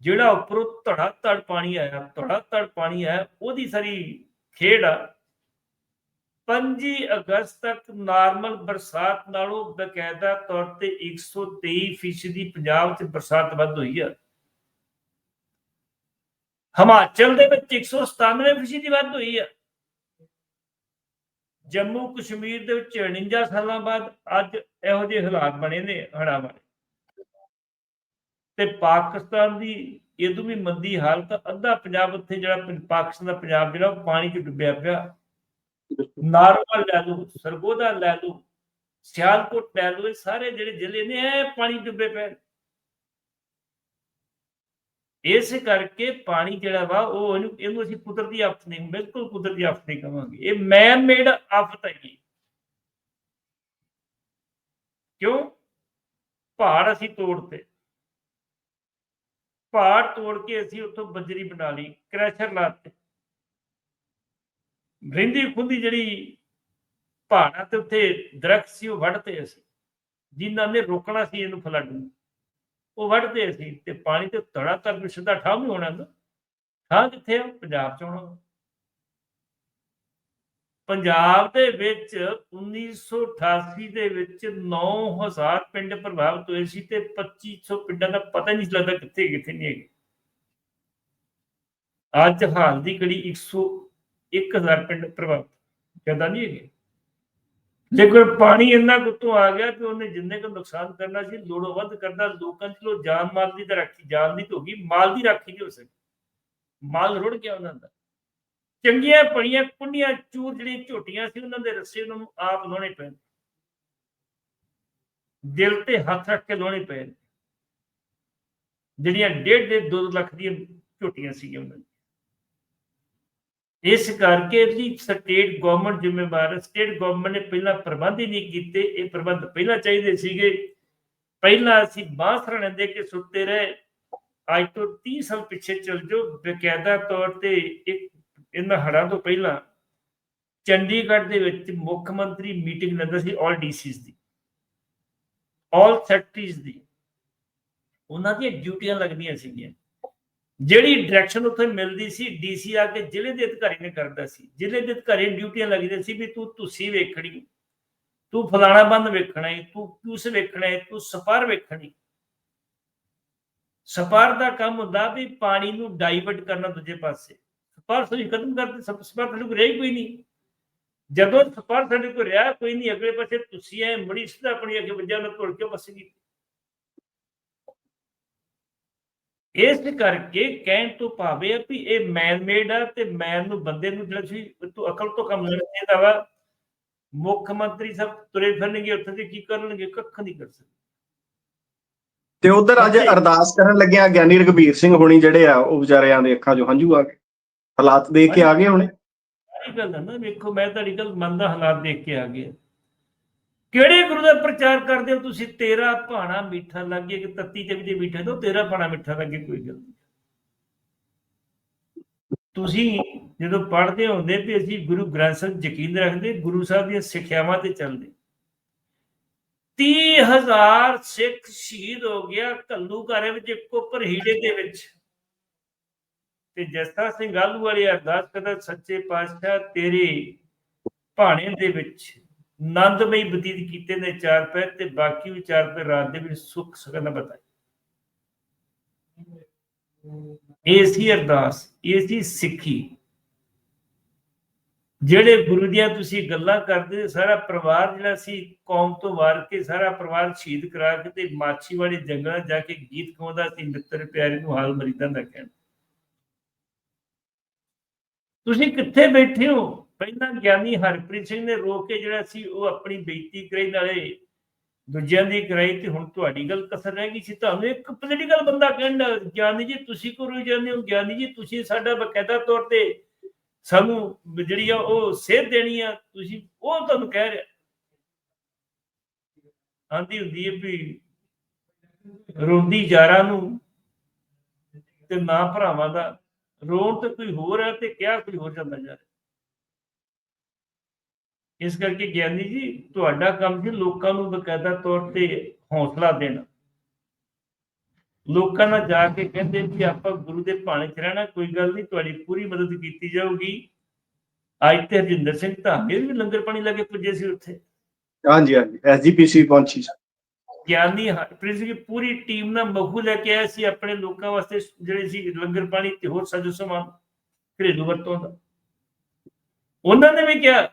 ਜਿਹੜਾ ਉੱਪਰੋਂ ਧੜਾ ਧੜ ਪਾਣੀ ਆਇਆ ਧੜਾ ਧੜ ਪਾਣੀ ਆਇਆ, ਉਹਦੀ ਸਾਰੀ ਖੇਡ ਆ। 25 ਅਗਸਤ ਤੱਕ ਨਾਰਮਲ ਬਰਸਾਤ ਨਾਲੋਂ ਬਕਾਇਦਾ ਤੌਰ ਤੇ 123 ਫੀਸਦੀ ਪੰਜਾਬ 'ਚ ਬਰਸਾਤ ਵੱਧ ਹੋਈ ਆ। ਹਿਮਾਚਲ ਦੇ ਵਿੱਚ 197 ਫੀਸਦੀ ਵੱਧ ਹੋਈ ਆ। ਜੰਮੂ ਕਸ਼ਮੀਰ ਦੇ ਵਿੱਚ 49 ਸਾਲਾਂ ਬਾਅਦ ਅੱਜ ਇਹੋ ਜਿਹੇ ਹਾਲਾਤ ਬਣੇ ਨੇ ਹੜਾ ਵਾਲੇ ਤੇ ਪਾਕਿਸਤਾਨ ਦੀ ਇਹ ਤੋਂ ਵੀ ਮੰਦੀ ਹਾਲਤ, ਅੱਧਾ ਪੰਜਾਬ ਉੱਥੇ ਜਿਹੜਾ ਪਾਕਿਸਤਾਨ ਦਾ ਪੰਜਾਬ ਜਿਹੜਾ ਉਹ ਪਾਣੀ 'ਚ ਡੁੱਬਿਆ ਪਿਆ। ਨਾਰਮਲ ਲੈ ਲਓ, ਸਰਗੋਦਾ ਲੈ ਲਓ, ਸਿਆਲਕੋਟ ਲੈ ਲਓ ਸਾਰੇ ਜਿਹੜੇ ਜ਼ਿਲ੍ਹੇ ਨੇ, ਇਹ ਪਾਣੀ ਡੁੱਬੇ ਪਏ ਨੇ। ਇਸ ਕਰਕੇ ਪਾਣੀ ਜਿਹੜਾ ਵਾ, ਉਹ ਇਹਨੂੰ ਇਹਨੂੰ ਅਸੀਂ ਕੁਦਰਤੀ ਆਫਤ ਨਹੀਂ, ਬਿਲਕੁਲ ਕੁਦਰਤੀ ਆਫਤ ਨਹੀਂ ਕਵਾਂਗੇ। ਇਹ ਮੈਨ ਮੇਡ ਆਫਤ ਹੈ ਕਿਉਂ? ਪਹਾੜ ਅਸੀਂ ਤੋੜਤੇ। ਪਹਾੜ ਤੋੜ ਕੇ ਅਸੀਂ ਉੱਥੋਂ ਬਜਰੀ ਬਣਾ ਲਈ ਕ੍ਰੈਸ਼ਰ ਲਾਤੇ ਰਿੰਦੀ ਖੁੰਦੀ ਜਿਹੜੀ ਪਹਾੜਾਂ ਤੇ ਉੱਥੇ ਦਰਖਤ ਸੀ, ਉਹ ਵੱਢਤੇ ਅਸੀਂ। ਜਿਨ੍ਹਾਂ ਨੇ ਰੋਕਣਾ ਸੀ, ਇਹਨੂੰ ਫਲੱਡ ਨੂੰ। ਉਹ ਵੱਢਦੇ ਅਸੀਂ ਤੇ ਪਾਣੀ ਤੇ ਧੜਾ ਧੜ ਸਿੱਧਾ ਠਾਹ ਵੀ ਹੋਣਾ ਨਾ ਠਾਹ ਕਿੱਥੇ ਆ? ਪੰਜਾਬ ਚ ਹੋਣਾ ਪੰਜਾਬ ਦੇ ਵਿੱਚ 1988 ਦੇ ਵਿੱਚ 9000 ਪਿੰਡ ਪ੍ਰਭਾਵਿਤ ਹੋਏ ਸੀ ਤੇ 2500 ਪਿੰਡਾਂ ਦਾ ਪਤਾ ਨਹੀਂ ਲੱਗਦਾ ਕਿੱਥੇ ਕਿੱਥੇ ਨਹੀਂ ਹੈਗੇ। ਅੱਜ ਹਾਲ ਦੀ ਘੜੀ 100 1000 ਪਿੰਡ ਪ੍ਰਭਾਵਿਤ, ਜ਼ਿਆਦਾ ਨਹੀਂ ਹੈਗੇ। ਲੇਕਿਨ ਪਾਣੀ ਇੰਨਾ ਕੁੱਤੋਂ ਆ ਗਿਆ ਕਿ ਉਹਨੇ ਜਿੰਨੇ ਕੁ ਨੁਕਸਾਨ ਕਰਨਾ ਸੀ, ਲੋੜੋਂ ਵੱਧ ਕਰਨਾ, ਲੋਕਾਂ ਚ ਜਾਨ ਮਾਲ ਦੀ ਤਾਂ ਰਾਖੀ, ਜਾਨ ਦੀ ਤਾਂ ਹੋ ਗਈ ਮਾਲ ਦੀ ਰਾਖੀ ਨਹੀਂ ਹੋ ਸਕੀ ਮਾਲ ਰੁੜ ਗਿਆ ਉਹਨਾਂ ਦਾ। ਚੰਗੀਆਂ ਪੜੀਆਂ ਕੁੰਡੀਆਂ, ਚੂਰ ਜਿਹੜੀਆਂ ਝੋਟੀਆਂ ਸੀ, ਉਹਨਾਂ ਦੇ ਰੱਸੇ ਉਹਨਾਂ ਨੂੰ ਆਪ ਲਾਉਣੇ ਪਏ ਦਿਲ ਤੇ ਹੱਥ ਰੱਖ ਕੇ ਲਾਉਣੇ ਪਏ ਜਿਹੜੀਆਂ ਡੇਢ ਡੇਢ 2 ਲੱਖ ਦੀਆਂ ਝੋਟੀਆਂ ਸੀਗੀਆਂ ਉਹਨਾਂ ਦੀ ਇਸ ਕਰਕੇ ਜੀ ਸਟੇਟ ਗਵਰਨਮੈਂਟ ਜ਼ਿੰਮੇਵਾਰ ਹੈ। ਸਟੇਟ ਗਵਰਨਮੈਂਟ ਨੇ ਪਹਿਲਾਂ ਪ੍ਰਬੰਧ ਹੀ ਨਹੀਂ ਕੀਤੇ। ਇਹ ਪ੍ਰਬੰਧ ਪਹਿਲਾਂ ਚਾਹੀਦੇ ਸੀਗੇ। ਪਹਿਲਾਂ ਅਸੀਂ ਬਾਂਸ ਦੇ ਕੇ ਸੁੱਤੇ ਰਹੇ। ਅੱਜ ਤੋਂ 30 ਸਾਲ ਪਿੱਛੇ ਚਲ ਜਾਓ। ਬਕਾਇਦਾ ਤੌਰ ਤੇ ਇੱਕ ਇਹਨਾਂ ਹੜਾਂ ਤੋਂ ਪਹਿਲਾਂ ਚੰਡੀਗੜ੍ਹ ਦੇ ਵਿੱਚ ਮੁੱਖ ਮੰਤਰੀ ਮੀਟਿੰਗ ਲੈਂਦਾ ਸੀ ਆਲ ਡੀਸੀਸ ਦੀ। ਆਲ ਸੈਕਟਰੀਜ਼ ਦੀ। ਉਹਨਾਂ ਦੀਆਂ ਡਿਊਟੀਆਂ ਲੱਗਦੀਆਂ ਸੀਗੀਆਂ। ਜਿਹੜੀ ਡਾਇਰੈਕਸ਼ਨ ਉੱਥੇ ਮਿਲਦੀ ਸੀ ਡੀਸੀ ਆ ਕੇ ਜ਼ਿਲ੍ਹੇ ਦੇ ਅਧਿਕਾਰੀ ਨੇ ਕਰਦਾ ਸੀ। ਜ਼ਿਲ੍ਹੇ ਦੇ ਅਧਿਕਾਰੀ ਡਿਊਟੀਆਂ ਲੱਗਦੀਆਂ ਸੀ ਵੀ ਤੂੰ ਤੁਸੀਂ ਵੇਖਣੀ, ਤੂੰ ਫਲਾਣਾ ਬੰਦ ਵੇਖਣਾ ਹੈ ਤੂੰ ਕਿਉਸ ਵੇਖਣਾ ਹੈ ਤੂੰ ਸਪਾਰ ਵੇਖਣੀ। ਸਪਾਰ ਦਾ ਕੰਮ ਹੁੰਦਾ ਵੀ ਪਾਣੀ ਨੂੰ ਡਾਈਵਰਟ ਕਰਨਾ ਦੂਜੇ ਪਾਸੇ। ਸਪਾਰ ਤੁਸੀਂ ਖਤਮ ਕਰਦੇ ਸਪ, ਸਪਾਰ ਤੁਹਾਡੇ ਕੋਲ ਰਹੀ ਕੋਈ ਨਹੀਂ। ਜਦੋਂ ਸਪਾਰ ਸਾਡੇ ਕੋਲ ਰਿਹਾ, ਕੋਈ ਨਹੀਂ, ਅਗਲੇ ਪਾਸੇ ਤੁਸੀਂ ਐ ਮੜੀ ਸਿੱਧਾ ਆਪਣੀ ਅੱਗੇ ਵੱਜਾ ਨਾ ਤੋੜ ਕੇ ਬਸ ਗਈ। ਇਸ ਕਰਕੇ ਕਹਿਣ ਤੋਂ ਭਾਵੇਂ ਆ ਵੀ ਇਹ ਮੈਨ ਮੇਡ ਆ ਤੇ ਮੈਨ ਨੂੰ ਬੰਦੇ ਨੂੰ ਜਿਹੜਾ ਸੀ ਤੂੰ ਅਕਲ ਤੋਂ ਕੰਮ ਲੈਣਾ ਚਾਹੀਦਾ ਵਾ। ਮੁੱਖ ਮੰਤਰੀ ਸਭ ਤੁਰੇ ਫਿਰਨਗੇ ਉੱਥੇ ਤੇ ਕੀ ਕਰਨਗੇ ਕੱਖ ਨਹੀਂ ਕਰ ਸਕਦੇ। ਤੇ ਉਧਰ ਅੱਜ। ਅਰਦਾਸ ਕਰਨ ਲੱਗਿਆ ਗਿਆਨੀ ਰਘਬੀਰ ਸਿੰਘ ਹੋਣੀ ਜਿਹੜੇ ਆ ਉਹ ਵਿਚਾਰਿਆਂ ਦੇ ਅੱਖਾਂ 'ਚੋਂ ਹੰਝੂ ਆ ਗਏ। ਹਾਲਾਤ ਦੇਖ ਕੇ ਆ ਗਏ ਹੁਣੇ। ਸਾਰੀ ਗੱਲ ਨਾ ਵੇਖੋ ਮੈਂ ਤੁਹਾਡੀ ਗੱਲ ਮੰਨਦਾ ਹਾਲਾਤ ਦੇਖ ਕੇ ਆ ਗਿਆ ਕਿਹੜੇ ਗੁਰੂ ਦਾ ਪ੍ਰਚਾਰ ਕਰਦੇ ਹੋ ਤੁਸੀਂ? ਤੇਰਾ ਭਾਣਾ ਮਿੱਠਾ ਲੱਗੇ ਕਿ ਤੱਤੀ ਤੇ ਵੀ ਜੇ ਮਿੱਠਾ ਦੋ, ਤੇਰਾ ਭਾਣਾ ਮਿੱਠਾ ਲੱਗੇ, ਕੋਈ ਗੱਲ ਤੁਸੀਂ ਜਦੋਂ ਪੜ੍ਹਦੇ ਹੁੰਦੇ ਵੀ ਅਸੀਂ ਗੁਰੂ ਗ੍ਰੰਥ ਸਾਹਿਬ ਯਕੀਨ ਰੱਖਦੇ, ਗੁਰੂ ਸਾਹਿਬ ਦੀਆਂ ਸਿੱਖਿਆਵਾਂ ਤੇ ਚੱਲਦੇ। 30000 ਸਿੱਖ ਸ਼ਹੀਦ ਹੋ ਗਿਆ ਕੱਲੂ ਘਰੇ ਵਿੱਚ ਇੱਕੋ ਪਰਹੀੜੇ ਦੇ ਵਿੱਚ। ਤੇ ਜਸਤਾ ਸਿੰਘ ਆਲੂ ਵਾਲੀ ਅਰਦਾਸ ਕਰਦਾ, ਸੱਚੇ ਪਾਤਸ਼ਾਹ ਤੇਰੇ ਭਾਣੇ ਦੇ ਵਿੱਚ। ਆਨੰਦਮਈ ਬਤੀਤ ਕੀਤੇ ਨੇ ਚਾਰ ਪੈਰ ਤੇ ਬਾਕੀ ਵੀ ਚਾਰ ਪੈਰ ਰਾਤ ਦੇ ਵਿੱਚ ਸੁੱਖ ਸਕਨ ਬਤਾਈ ਇਹ ਸੀ ਅਰਦਾਸ, ਇਹ ਸੀ ਸਿੱਖੀ। ਜਿਹੜੇ ਗੁਰੂ ਦੀਆਂ ਤੁਸੀਂ ਗੱਲਾਂ ਕਰਦੇ ਸਾਰਾ ਪਰਿਵਾਰ ਜਿਹੜਾ ਸੀ, ਕੌਮ ਤੋਂ ਵਾਰ ਕੇ ਸਾਰਾ ਪਰਿਵਾਰ ਸ਼ਹੀਦ ਕਰਾ ਕੇ ਤੇ ਮਾਛੀ ਵਾਲੇ ਜੰਗਲਾਂ ਜਾ ਕੇ ਗੀਤ ਗਾਉਂਦਾ ਸੀ, ਮਿੱਤਰ ਪਿਆਰੇ ਨੂੰ ਹਾਲ ਮਰੀਦਾਂ ਦਾ ਕਹਿਣਾ। ਤੁਸੀਂ ਕਿੱਥੇ ਬੈਠੇ ਹੋ? ਪਹਿਲਾਂ ਗਿਆਨੀ ਹਰਪ੍ਰੀਤ ਸਿੰਘ ਨੇ ਰੋਕ ਕੇ ਜਿਹੜਾ ਸੀ, ਉਹ ਆਪਣੀ ਬੇਇੱਜ਼ਤੀ ਕਰਾਈ, ਨਾਲੇ ਦੂਜਿਆਂ ਦੀ ਕਰਾਈ ਤੇ ਹੁਣ ਤੁਹਾਡੀ ਗੱਲ ਕਸਰ ਰਹਿ ਗਈ ਸੀ। ਤੁਹਾਨੂੰ ਇੱਕ ਪੋਲੀਟੀਕਲ ਬੰਦਾ ਕਹਿੰਦਾ ਗਿਆਨੀ ਜੀ ਤੁਸੀਂ ਕਰੋ ਜਾਂਦੇ ਹੋ? ਗਿਆਨੀ ਜੀ, ਤੁਸੀਂ ਸਾਡਾ ਬਕਾਇਦਾ ਤੌਰ ਤੇ ਸਾਨੂੰ ਜਿਹੜੀ ਆ, ਉਹ ਸੇਧ ਦੇਣੀ ਆ। ਤੁਸੀਂ, ਉਹ ਤੁਹਾਨੂੰ ਕਹਿ ਰਿਹਾ। ਆਂਦੀ ਹੁੰਦੀ ਹੈ ਵੀ ਰੋਂਦੀ ਯਾਰਾਂ ਨੂੰ ਤੇ ਨਾ ਭਰਾਵਾਂ ਦਾ। ਰੋਣ ਤੇ ਕੋਈ ਹੋਰ ਹੈ ਤੇ ਕਿਹਾ ਕੋਈ ਹੋਰ ਜਾਂਦਾ ਜਾ ਰਿਹਾ ਇਸ ਕਰਕੇ ਗਿਆਨੀ ਜੀ ਤੁਹਾਡਾ ਕੰਮ ਸੀ ਲੋਕਾਂ ਨੂੰ ਬਕਾਇਦਾ ਤੌਰ ਤੇ ਹੌਸਲਾ ਦੇਣਾ। ਲੋਕਾਂ ਨਾਲ ਜਾ ਕੇ ਕਹਿੰਦੇ ਵੀ ਆਪਾਂ ਗੁਰੂ ਦੇ ਭਾਣੇ ਚ ਰਹਿਣਾ ਕੋਈ ਗੱਲ ਨਹੀਂ ਤੁਹਾਡੀ ਪੂਰੀ ਮਦਦ ਕੀਤੀ ਜਾਊਗੀ। ਅੱਜ ਤੇ ਹਰਜਿੰਦਰ ਸਿੰਘ ਧਾਮੇ ਵੀ ਲੰਗਰ ਪਾਣੀ ਲਾ ਕੇ ਪੁੱਜੇ ਸੀ ਉੱਥੇ। ਹਾਂਜੀ ਹਾਂਜੀ ਐਸਜੀਪੀਸੀ ਪਹੁੰਚੀ ਸੀ। ਗਿਆਨੀ ਸਿੰਘ ਦੀ ਪੂਰੀ ਟੀਮ ਨਾਲ ਮਹੂ ਲੈ ਕੇ ਆਇਆ ਸੀ ਆਪਣੇ ਲੋਕਾਂ ਵਾਸਤੇ ਜਿਹੜੇ ਸੀ ਲੰਗਰ ਪਾਣੀ ਤੇ ਹੋਰ ਸਾਜੋ ਸਮਾਨ ਘਰੇਲੂ ਵਰਤੋਂ ਦਾ। ਉਹਨਾਂ ਨੇ ਵੀ ਕਿਹਾ